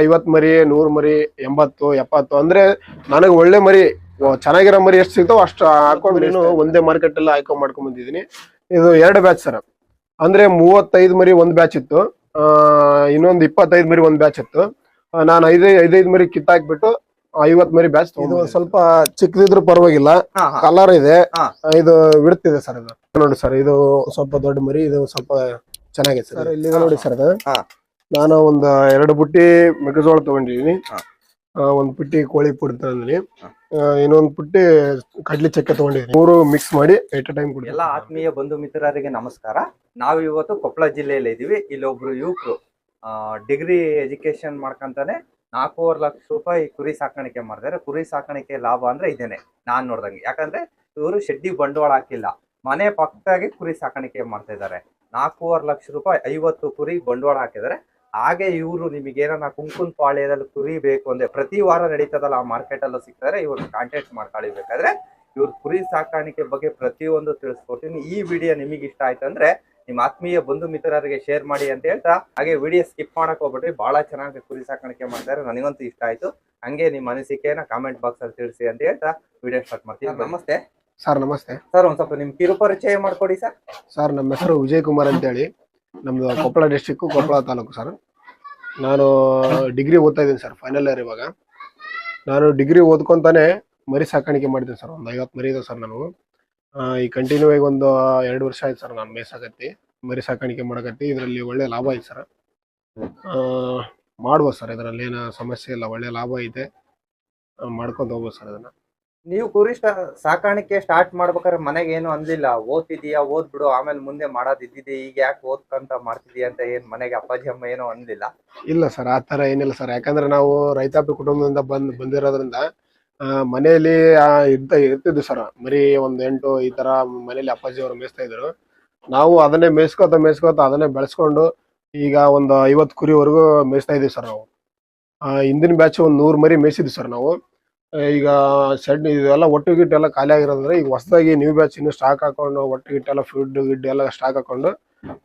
ಐವತ್ ಮರಿ ನೂರ್ ಮರಿ ಎಂಬತ್ತು ಎಪ್ಪತ್ತು ಅಂದ್ರೆ ನನಗೆ ಒಳ್ಳೆ ಮರಿ ಚೆನ್ನಾಗಿರೋ ಮರಿ ಎಷ್ಟು ಸಿಗ್ತಾವ ಅಷ್ಟು ಹಾಕೊಂಡು ನೀನು ಒಂದೇ ಮಾರ್ಕೆಟ್ ಎಲ್ಲ ಹಾಕೊಂಡ್ ಮಾಡ್ಕೊಂಡ್ ಬಂದಿದೀನಿ ಇದು ಎರಡು ಬ್ಯಾಚ್ ಸರ್. ಅಂದ್ರೆ ಮೂವತ್ತೈದು ಮರಿ ಒಂದ್ ಬ್ಯಾಚ್ ಇತ್ತು. ಆ, ಇನ್ನೊಂದು ಇಪ್ಪತ್ತೈದು ಮರಿ ಒಂದ್ ಬ್ಯಾಚ್ ಇತ್ತು. ನಾನು ಐದ್ ಐದೈದು ಮರಿ ಕಿತ್ತಾಕ್ಬಿಟ್ಟು ಐವತ್ ಮರಿ ಬ್ಯಾಚ್ ಇದು ಸ್ವಲ್ಪ ಚಿಕ್ಕದಿದ್ರು ಪರವಾಗಿಲ್ಲ. ಕಲರ್ ಇದೆ. ಇದು ಬಿಡ್ತಿದೆ ಸರ್ ಇದು ನೋಡಿ ಸರ್ ಇದು ಸ್ವಲ್ಪ ದೊಡ್ಡ ಮರಿ ಇದು ಸ್ವಲ್ಪ ಚೆನ್ನಾಗಿದೆ ಸರ್. ಇಲ್ಲಿ ನೋಡಿ ಸರ್ ಇದು ಹಾ. ನಾನು ಒಂದು ಎರಡು ಬುಟ್ಟಿ ಮೆಕ್ಕೆಜೋಳ ತಗೊಂಡಿದೀನಿ ಒಂದು ಪುಟ್ಟಿ ಕೋಳಿ ಪುಡಿ ಹಾ. ಇನ್ನೊಂದ್ ಪುಟ್ಟಿ ಕಡ್ಲಿ ಚಕ್ಕೆ ತಗೊಂಡಿದ್ದೀನಿ. ಮೂರು ಮಿಕ್ಸ್ ಮಾಡಿ ಎಟ್ ಟೈಮ್ ಕುಡಿ ಎಲ್ಲ ಆತ್ಮೀಯ ಬಂಧು ಮಿತ್ರರಿಗೆ ನಮಸ್ಕಾರ. ನಾವು ಇವತ್ತು ಕೊಪ್ಪಳ ಜಿಲ್ಲೆಯಲ್ಲಿ ಇದೀವಿ ಇಲ್ಲೊಬ್ರು ಯುವಕರು ಡಿಗ್ರಿ ಎಜುಕೇಶನ್ ಮಾಡ್ಕೊಂತಾನೆ ನಾಲ್ಕೂವರೆ ಲಕ್ಷ ರೂಪಾಯಿ ಕುರಿ ಸಾಕಾಣಿಕೆ ಮಾಡ್ತಿದ್ದಾರೆ ಕುರಿ ಸಾಕಾಣಿಕೆ ಲಾಭ ಅಂದ್ರೆ ಇದೇನೆ. ನಾನ್ ನೋಡ್ದಂಗೆ. ಯಾಕಂದ್ರೆ ಇವರು ಶೆಡ್ಡಿ ಬಂಡವಾಳ ಹಾಕಿಲ್ಲ. ಮನೆ ಪಕ್ಕದಾಗೆ ಕುರಿ ಸಾಕಾಣಿಕೆ ಮಾಡ್ತಾ ಇದ್ದಾರೆ. ನಾಲ್ಕೂವರೆ ಲಕ್ಷ ರೂಪಾಯಿ ಐವತ್ತು ಕುರಿ ಬಂಡವಾಳ ಹಾಕಿದ್ದಾರೆ. ಹಾಗೆ ಇವರು ನಿಮಗೇನ ಕುಂಕುನ್ ಪಾಳ್ಯದಲ್ಲಿ ಕುರಿ ಬೇಕು ಅಂದ್ರೆ ಪ್ರತಿ ವಾರ ನಡೀತದಲ್ಲ ಆ ಮಾರ್ಕೆಟ್ ಅಲ್ಲೂ ಸಿಗ್ತಾರೆ ಇವ್ರನ್ನ ಕಾಂಟ್ಯಾಕ್ಟ್ ಮಾಡ್ಕೊಳ್ಳಿ ಬೇಕಾದ್ರೆ ಇವ್ರ ಕುರಿ ಸಾಕಾಣಿಕೆ ಬಗ್ಗೆ ಪ್ರತಿಯೊಂದು ತಿಳಿಸ್ಕೊಡ್ತೀನಿ. ಈ ವಿಡಿಯೋ ನಿಮಗೆ ಇಷ್ಟ ಆಯ್ತು ಅಂದ್ರೆ ನಿಮ್ಮ ಆತ್ಮೀಯ ಬಂಧು ಮಿತ್ರರಿಗೆ ಶೇರ್ ಮಾಡಿ ಅಂತ ಹೇಳ್ತಾ ಹಾಗೆ ವಿಡಿಯೋ ಸ್ಕಿಪ್ ಮಾಡಕ್ ಹೋಗ್ಬಿಟ್ರಿ ಬಹಳ ಚೆನ್ನಾಗಿ ಕುರಿ ಸಾಕಾಣಿಕೆ ಮಾಡ್ತಾರೆ. ನನಗಂತೂ ಇಷ್ಟ ಆಯ್ತು. ಹಂಗೆ ನಿಮ್ಮ ಅನಿಸಿಕೆನ ಕಾಮೆಂಟ್ ಬಾಕ್ಸ್ ಅಲ್ಲಿ ತಿಳಿಸಿ ಅಂತ ಹೇಳ್ತಾ ವಿಡಿಯೋ ಸ್ಟಾರ್ಟ್ ಮಾಡ್ತೀನಿ. ನಮಸ್ತೆ. ಸರ್ ನಮಸ್ತೆ. ಸರ್ ಒಂದ್ ಸ್ವಲ್ಪ ನಿಮ್ ಕಿರು ಪರಿಚಯ ಮಾಡ್ಕೊಡಿ ಸರ್. ಸರ್ ನಮ್ಮ ಹೆಸರು ವಿಜಯ್ ಕುಮಾರ್ ಅಂತೇಳಿ. ನಮ್ದು ಕೊಪ್ಪಳ ಡಿಸ್ಟಿಕ್ ಕೊಪ್ಪಳ ತಾಲೂಕು ಸರ್ ನಾನು ಡಿಗ್ರಿ ಓದ್ತಾ ಇದ್ದೀನಿ ಸರ್ ಫೈನಲ್ ಇಯರ್ ಇವಾಗ. ನಾನು ಡಿಗ್ರಿ ಓದ್ಕೊಂತಾನೆ ಮರಿ ಸಾಕಾಣಿಕೆ ಮಾಡಿದ್ದೀನಿ ಸರ್ ಒಂದು ಐವತ್ತು ಮರಿ ಇದೆ ಸರ್ ನಾನು ಈ ಕಂಟಿನ್ಯೂ ಆಗಿ ಒಂದು ಎರಡು ವರ್ಷ ಆಯ್ತು ಸರ್ ನಾನು ಮೇಸಾಕತ್ತಿ, ಮರಿ ಸಾಕಾಣಿಕೆ ಮಾಡಕತ್ತಿ, ಇದರಲ್ಲಿ ಒಳ್ಳೆ ಲಾಭ ಐತೆ ಸರ್ ಮಾಡ್ಬೋದು ಸರ್ ಇದರಲ್ಲಿ ಏನು ಸಮಸ್ಯೆ ಇಲ್ಲ, ಒಳ್ಳೆ ಲಾಭ ಐತೆ. ಮಾಡ್ಕೊಂಡು ಹೋಗ್ಬೋದು ಸರ್ ಅದನ್ನ ನೀವು ಕುರಿ ಸಾಕಾಣಿಕೆ ಸ್ಟಾರ್ಟ್ ಮಾಡ್ಬೇಕಾದ್ರೆ ಮನೆಗೆ ಏನು ಅಂದಿಲ್ಲ. ಓದ್ತಿದೀಯಾ, ಓದ್ಬಿಡು, ಆಮೇಲೆ ಮುಂದೆ ಮಾಡೋದಿದ್ದಿದೆ ಈಗ ಯಾಕೆ ಓದ್ಕಂತ ಮಾಡ್ತಿದೀಯ ಅಂತ ಏನ್ ಮನೆಗೆ ಅಪ್ಪಾಜಿ, ಅಮ್ಮ ಏನೋ ಅಂದಿಲ್ಲ. ಇಲ್ಲ ಸರ್, ಆ ತರ ಏನಿಲ್ಲ ಸರ್. ಯಾಕಂದ್ರೆ ನಾವು ರೈತಾಪಿ ಕುಟುಂಬದಿಂದ ಬಂದ್, ಬಂದಿರೋದ್ರಿಂದ ಮನೆಯಲ್ಲಿ ಇರ್ತಾ ಇರ್ತ, ಇರ್ತಿದ್ವಿ ಸರ್. ಮರಿ ಒಂದ್ ಎಂಟು ಈ ತರ ಮನೇಲಿ ಅಪ್ಪಾಜಿ ಅವರು ಮೇಯಿಸ್ತಾ ಇದ್ರು. ನಾವು ಅದನ್ನೇ ಮೇಯಿಸ್ಕೋತ ಮೇಯಿಸ್ಕೋತ ಅದನ್ನೇ ಬೆಳೆಸ್ಕೊಂಡು ಈಗ ಒಂದು ಐವತ್ತು ಕುರಿವರೆಗೂ ಮೇಯಿಸ್ತಾ ಇದೀವಿ ಸರ್ ನಾವು. ಹಿಂದಿನ ಬ್ಯಾಚ್ ಒಂದ್ ನೂರು ಮರಿ ಮೇಯಿಸಿದ್ವಿ ಸರ್ ನಾವು. ಈಗ ಶೆಡ್ ಇದೆಲ್ಲ ಒಟ್ಟು ಗಿಟ್ಟು ಎಲ್ಲ ಖಾಲಿ ಆಗಿರೋದ್ರೆ ಈಗ ಹೊಸದಾಗಿ ನ್ಯೂ ಬ್ಯಾಚ್ ಇನ್ನು ಸ್ಟಾಕ್ ಹಾಕೊಂಡು ಒಟ್ಟು ಗಿಟ್ಟೆಲ್ಲ ಫುಡ್ ಗಿಡ್ ಎಲ್ಲ ಸ್ಟಾಕ್ ಹಾಕೊಂಡು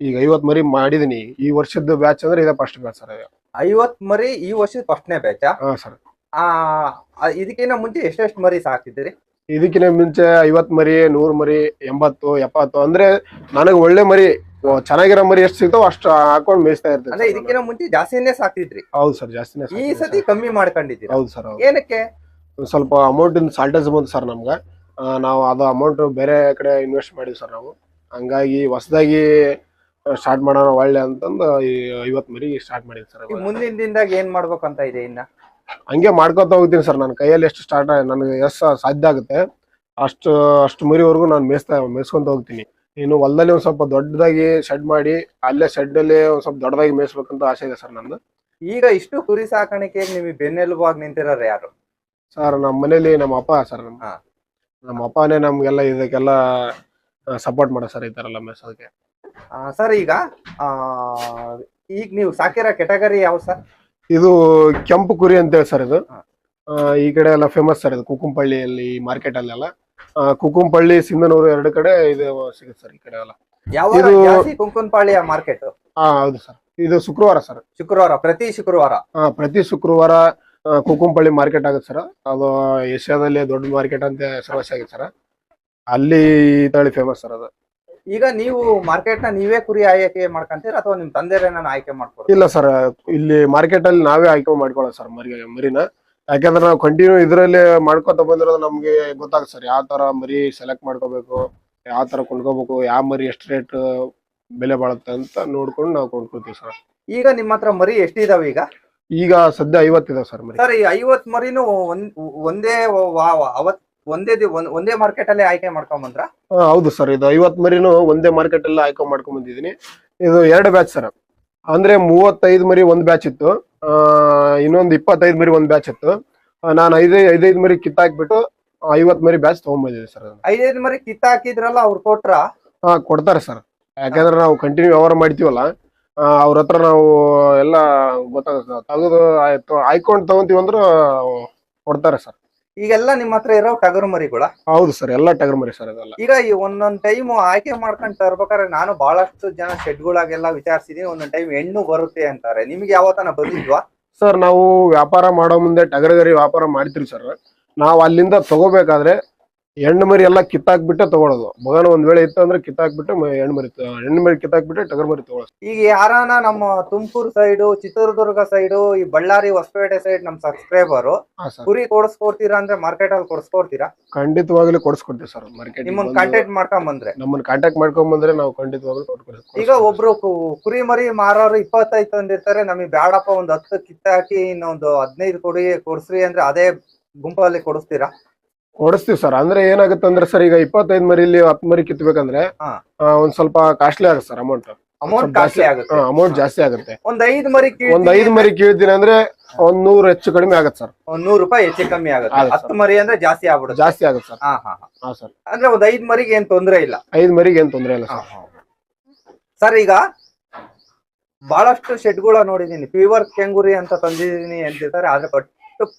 ಈಗ ಐವತ್ ಮರಿ ಮಾಡಿದೀನಿ. ಈ ವರ್ಷದ ಬ್ಯಾಚ್ ಅಂದ್ರೆ ಇದೇ ಫಸ್ಟ್ ಬ್ಯಾಚ್ ಸರ್ ಐವತ್ ಮರಿ ಈ ವರ್ಷದ ಫಸ್ಟ್ನೇ ಬ್ಯಾಚ್ ಹಾ ಸರ್. ಇದಕ್ಕಿಂತ ಮುಂಚೆ ಎಷ್ಟೆಷ್ಟು ಮರಿ ಸಾಕಿದ್ದೀರಿ ಇದಕ್ಕಿಂತ ಮುಂಚೆ ಐವತ್ ಮರಿ ನೂರ್ ಮರಿ ಎಂಬತ್ತು ಎಪ್ಪತ್ತು ಅಂದ್ರೆ ನನಗೆ ಒಳ್ಳೆ ಮರಿ ಚೆನ್ನಾಗಿರೋ ಮರಿ ಎಷ್ಟು ಸಿಗ್ತಾವ ಅಷ್ಟು ಹಾಕೊಂಡು ಮೇಯಿಸ್ತಾ ಅಂದ್ರೆ ಇರ್ತೇನೆ ಇದಕ್ಕಿಂತ ಮುಂಚೆ ಜಾಸ್ತಿನೇ ಸಾಕ್ತಿದ್ರಿ. ಹೌದು ಸರ್ ಜಾಸ್ತಿನೇ ಈ ಸತಿ ಕಮ್ಮಿ ಮಾಡ್ಕೊಂಡಿದ್ದೀರಿ? ಹೌದು ಸರ್. ಏನಕ್ಕೆ? ಸ್ವಲ್ಪ ಅಮೌಂಟ್ ಇನ್ ಸಾಲ್ಟೇಜ್ ಬಂತು ಸರ್ ನಮ್ಗೆ. ನಾವು ಅದು ಅಮೌಂಟ್ ಬೇರೆ ಕಡೆ ಇನ್ವೆಸ್ಟ್ ಮಾಡಿದ್ವಿ ಸರ್ ನಾವು. ಹಂಗಾಗಿ ಹೊಸದಾಗಿ ಸ್ಟಾರ್ಟ್ ಮಾಡೋಣ ಒಳ್ಳೆ ಅಂತಂದು ಈ ಐವತ್ ಮರಿ ಸ್ಟಾರ್ಟ್ ಮಾಡಿದ್ವಿ ಸರ್ ಮುಂದಿನ ದಿನದಾಗ ಏನ್ ಮಾಡ್ಬೇಕಂತ ಇದೆ ಇನ್ನ? ಹಂಗೆ ಮಾಡ್ಕೊತ ಹೋಗ್ತೀನಿ ಸರ್ ನನ್ನ ಕೈಯಲ್ಲಿ ಎಷ್ಟು ಸ್ಟಾರ್ಟ್ ನನಗೆ ಎಷ್ಟು ಸಾಧ್ಯ ಆಗುತ್ತೆ. ಅಷ್ಟು ಅಷ್ಟು ಮರಿವರೆಗೂ ನಾನು ಮೇಯಿಸ್ತಾ ಮೇಯಿಸ್ಕೊಂತ ಹೋಗ್ತೀನಿ. ಇನ್ನು ಹೊಲದಲ್ಲಿ ಒಂದ್ ಸ್ವಲ್ಪ ದೊಡ್ಡದಾಗಿ ಶೆಡ್ ಮಾಡಿ ಅಲ್ಲೇ ಶೆಡ್ ಅಲ್ಲಿ ಒಂದ್ ಸ್ವಲ್ಪ ದೊಡ್ಡದಾಗಿ ಮೇಯಿಸ್ಬೇಕಂತ ಆಸೆ ಇದೆ ಸರ್ ನಂದು. ಈಗ ಇಷ್ಟು ಕುರಿ ಸಾಕಾಣಿಕೆಗೆ ನಿಮಗೆ ಬೆನ್ನೆಲುಬಾಗಿ ನಿಂತಿರೋರು ಯಾರು? ಸರ್ ನಮ್ಮ ಮನೇಲಿ ನಮ್ಮ ಅಪ್ಪ ಸರ್ ನಮ್ಮ ಹಾ. ನಮ್ಮ ಅಪ್ಪನೇ ನಮ್ಗೆಲ್ಲ ಇದಕ್ಕೆಲ್ಲ ಸಪೋರ್ಟ್ ಮಾಡೋ ಸರ್ ಈ ತರ ಎಲ್ಲ ಮೇಯ್ಸೋದಕ್ಕೆ ಸರ್ ಈಗ ಆ ಈಗ ನೀವು ಸಾಕಿರೋ ಕೆಟಗರಿ ಯಾವ ಸರ್? ಇದು ಕೆಂಪು ಕುರಿ ಅಂತೇಳಿ ಸರ್ ಇದು. ಹಾ. ಆ, ಈ ಕಡೆ ಎಲ್ಲ ಫೇಮಸ್ ಸರ್ ಇದು ಕುಕುಂಪಳ್ಳಿಯಲ್ಲಿ ಮಾರ್ಕೆಟ್ ಅಲ್ಲೆಲ್ಲ ಆ, ಕುಕುಂಪಳ್ಳಿ ಸಿಂಧನೂರು ಎರಡು ಕಡೆ ಇದು ಸಿಗುತ್ತೆ ಸರ್ ಈ ಕಡೆ ಎಲ್ಲ. ಯಾವ ಇದು- ಜಾಸ್ತಿ ಕುಂಕುನ್ಪಾಳಿಯ ಮಾರ್ಕೆಟ್ ಹಾ ಹೌದು ಸರ್. ಇದು ಶುಕ್ರವಾರ ಸರ್. ಶುಕ್ರವಾರ ಪ್ರತಿ ಶುಕ್ರವಾರ? ಆ, ಪ್ರತಿ ಶುಕ್ರವಾರ ಆ, ಕುಕುಂಪಳ್ಳಿ ಮಾರ್ಕೆಟ್ ಆಗುತ್ತೆ ಸರ್. ಅದು ಏಷ್ಯಾದಲ್ಲಿ ದೊಡ್ಡ ಮಾರ್ಕೆಟ್ ಅಂತ ಹೆಸರುವಾಸಿ ಆಗಿದೆ ಸರ್. ಅಲ್ಲಿ ಈ ತಳಿ ಫೇಮಸ್ ಸರ್ ಅದು. ಈಗ ನೀವು ಮಾರ್ಕೆಟ್ನ ನೀವೇ ಕುರಿ ಆಯ್ಕೆ ಮಾಡ್ಕೊಂತೀರ ಅಥವಾ ನಿಮ್ ತಂದೆ ಆಯ್ಕೆ ಮಾಡ್ಕೊಡ್ತೀರಾ? ಇಲ್ಲ ಸರ್ ಇಲ್ಲಿ ಮಾರ್ಕೆಟ್ ಅಲ್ಲಿ ನಾವೇ ಆಯ್ಕೆ ಮಾಡ್ಕೊಳ್ಳೋದು ಸರ್ ಮರಿ ಮರಿನ. ಯಾಕಂದ್ರೆ ನಾವು ಕಂಟಿನ್ಯೂ ಇದರಲ್ಲಿ ಮಾಡ್ಕೊತ ಬಂದಿರೋದು ನಮ್ಗೆ ಗೊತ್ತಾಗುತ್ತೆ ಸರ್ ಯಾವ ತರ ಮರಿ ಸೆಲೆಕ್ಟ್ ಮಾಡ್ಕೋಬೇಕು ಯಾವ ತರ ಕೊಂಡ್ಕೋಬೇಕು ಯಾವ ಮರಿ ಎಷ್ಟು ರೇಟ್ ಬೆಲೆ ಬಾಳುತ್ತೆ ಅಂತ ನೋಡ್ಕೊಂಡು ನಾವು ಕೊಂಡ್ಕೊತೀವಿ ಸರ್. ಈಗ ನಿಮ್ಮ ಹತ್ರ ಮರಿ ಎಷ್ಟಿದಾವೆ ಈಗ? ಈಗ ಸದ್ಯ ಐವತ್ತಿದೆ ಸರ್ ಮರಿ. ಸರ್ ಈ ಐವತ್ ಮರಿನು ಒಂದ್ ಒಂದೇ ವಾ- ವಾ- ಅವತ್ ಒಂದೇ ದಿ- ಒಂದ್- ಒಂದೇ ಮಾರ್ಕೆಟ್ ಅಲ್ಲಿ ಆಯ್ಕೆ ಮಾಡ್ಕೊಂಬಂದ್ರ ಹಾ, ಹೌದು ಸರ್. ಇದು ಐವತ್ ಮರಿನು ಒಂದೇ ಮಾರ್ಕೆಟ್ ಅಲ್ಲಿ ಆಯ್ಕೆ ಮಾಡ್ಕೊಂಡ್ ಬಂದಿದ್ದೀನಿ. ಇದು ಎರಡು ಬ್ಯಾಚ್ ಸರ್. ಅಂದ್ರೆ ಮೂವತ್ತೈದು ಮರಿ ಒಂದ್ ಬ್ಯಾಚ್ ಇತ್ತು. ಆ, ಇನ್ನೊಂದು ಇಪ್ಪತ್ತೈದು ಮರಿ ಒಂದ್ ಬ್ಯಾಚ್ ಇತ್ತು. ನಾನು ಐದೈ ಐದೈದು ಮರಿ ಕಿತ್ತಾಕ್ಬಿಟ್ಟು ಐವತ್ ಮರಿ ಬ್ಯಾಚ್ ತಗೊಂಡ್ಬಂದಿದೆ ಸರ್ ಅದನ್ನ. ಐದೈದು ಮರಿ ಕಿತ್ತಾಕಿದ್ರಲ್ಲ ಅವ್ರು ಕೊಟ್ರ? ಹಾ ಕೊಡ್ತಾರೆ ಸರ್. ಯಾಕಂದ್ರೆ ನಾವು ಕಂಟಿನ್ಯೂ ವ್ಯವಹಾರ ಮಾಡ್ತೀವಲ್ಲ. ಅವ್ರ ಹತ್ರ ನಾವು ಎಲ್ಲ ಗೊತ್ತಾಗ ತೆಗೆದು ಆಯ್ತು. ಆಯ್ಕೊಂಡು ತಗೊಂತೀವಿ ಅಂದ್ರೆ ಕೊಡ್ತಾರೆ ಸರ್. ಈಗೆಲ್ಲ ನಿಮ್ಮ ಹತ್ರ ಇರೋ ಟಗರು ಮರಿಗಳ? ಹೌದು ಸರ್ ಎಲ್ಲ ಟಗರ್ ಮರಿ ಸರ್ ಅದೆಲ್ಲ ಈಗ ಈ ಒಂದೊಂದ್ ಟೈಮ್ ಆಯ್ಕೆ ಮಾಡ್ಕೊಂಡ್ ತರ್ಬೇಕಾದ್ರೆ ನಾನು ಬಹಳಷ್ಟು ಜನ ಶೆಡ್ಗಳಾಗೆಲ್ಲ ವಿಚಾರಿಸಿದೀನಿ ಒಂದೊಂದ್ ಟೈಮ್ ಹೆಣ್ಣು ಬರುತ್ತೆ ಅಂತಾರೆ. ನಿಮ್ಗೆ ಯಾವತ್ತನ ಬಂದಿದ್ವಾ ಸರ್ ನಾವು ವ್ಯಾಪಾರ ಮಾಡೋ ಮುಂದೆ ಟಗರಗರಿ ವ್ಯಾಪಾರ ಮಾಡ್ತೀವಿ ಸರ್. ನಾವು ಅಲ್ಲಿಂದ ತಗೋಬೇಕಾದ್ರೆ ಹೆಣ್ಣು ಮರಿ ಎಲ್ಲ ಕಿತ್ತಾಕ್ಬಿಟ್ಟೆ ತಗೊಳೋದು. ಮಗನ ಒಂದ್ ವೇಳೆ ಇತ್ತು ಅಂದ್ರೆ ಕಿತ್ತಾಕ್ಬಿಟ್ಟು ಹೆಣ್ಣು ಮರಿ ಹೆಣ್ಣು ಮರಿ ಕಿತ್ತಾಕ್ಬಿಟ್ಟೆ ಟಗರ್ ಮರಿ ತಗೊಳ್ಳೋದು ಈಗ ಯಾರಾನ ನಮ್ಮ ತುಮಕೂರು ಸೈಡು ಚಿತ್ರದುರ್ಗ ಸೈಡು ಈ ಬಳ್ಳಾರಿ ಹೊಸಪೇಟೆ ಸೈಡ್ ನಮ್ ಸಬ್ಸ್ಕ್ರೈಬರು ಕುರಿ ಕೊಡಿಸ್ಕೊಡ್ತೀರಾ ಅಂದ್ರೆ ಮಾರ್ಕೆಟ್ ಅಲ್ಲಿ ಕೊಡಿಸ್ಕೊಡ್ತೀರಾ? ಖಂಡಿತವಾಗ್ಲೂ ಕೊಡಿಸ್ಕೊಡ್ತೀವಿ ಸರ್. ಮಾರ್ಕೆಟ್ ನಿಮ್ಮನ್ನ ಕಾಂಟ್ಯಾಕ್ಟ್ ಮಾಡ್ಕೊಂಡ್ ಬಂದ್ರೆ ನಮ್ಮನ್ನ ಕಾಂಟ್ಯಾಕ್ಟ್ ಮಾಡ್ಕೊಂಡ್ ಬಂದ್ರೆ ನಾವು ಖಂಡಿತವಾಗ್ಲೂ ಕೊಡ್ಕೊಡ್ತೀವಿ. ಈಗ ಒಬ್ರು ಕುರಿ ಮರಿ ಮಾರೋರು ಇಪ್ಪತ್ತೈದು ಅಂದಿರ್ತಾರೆ ನಮಗೆ ಬ್ಯಾಡಪ್ಪ ಒಂದ್ ಹತ್ತು ಕಿತ್ತಾಕಿ ಇನ್ನೊಂದು ಹದಿನೈದು ಕೊಡಿ ಕೊಡ್ಸ್ರಿ ಅಂದ್ರೆ ಅದೇ ಗುಂಪಲ್ಲಿ ಕೊಡಿಸ್ತೀರಾ? ಕೊಡಿಸ್ತೀವಿ ಸರ್. ಅಂದ್ರೆ ಏನಾಗುತ್ತೆ ಅಂದ್ರೆ ಸರ್ ಈಗ ಇಪ್ಪತ್ತೈದು ಮರಿಲಿ ಹತ್ತು ಮರಿ ಕಿತ್ಬೇಕಂದ್ರೆ ಹಾ. ಆ, ಒಂದ್ ಸ್ವಲ್ಪ ಕಾಸ್ಟ್ಲಿ ಆಗುತ್ತೆ ಸರ್ ಅಮೌಂಟ್ ಅಮೌಂಟ್ ಕಾಸ್ಟ್ಲಿ ಆಗುತ್ತೆ. ಅಮೌಂಟ್ ಜಾಸ್ತಿ ಆಗುತ್ತೆ. ಒಂದ್ ಐದು ಮರಿ ಒಂದ್ ಐದು ಮರಿ ಕೀಳ್ತೀನಿ ಅಂದ್ರೆ ಒಂದ್ ನೂರು ಹೆಚ್ಚು ಕಡಿಮೆ ಆಗುತ್ತೆ ಸರ್. ಒಂದ್ ನೂರು ರೂಪಾಯಿ ಹೆಚ್ಚು ಕಮ್ಮಿ ಆಗುತ್ತೆ. ಆಗುತ್ತೆ ಹತ್ತು ಮರಿ ಅಂದ್ರೆ ಜಾಸ್ತಿ ಆಗ್ಬಿಡುತ್ತೆ. ಜಾಸ್ತಿ ಆಗುತ್ತೆ ಸರ್. ಹಾ ಹಾ ಹಾ. ಹಾ ಸರ್. ಅಂದ್ರೆ ಒಂದ್ ಐದ್ ಮರಿಗೆ ಏನ್ ತೊಂದ್ರೆ ಇಲ್ಲ. ಐದು ಮರಿಗೆ ಏನ್ ತೊಂದ್ರೆ ಇಲ್ಲ ಸರ್. ಸರ್ ಈಗ ಬಹಳಷ್ಟು ಶೆಡ್ಗಳ ನೋಡಿದೀನಿ ಪ್ಯೂರ್ ಕೆಂಗುರಿ ಅಂತ ತಂದಿದೀನಿ ಅಂತಿದ್ದಾರೆ ಆದ್ರೆ ಬಟ್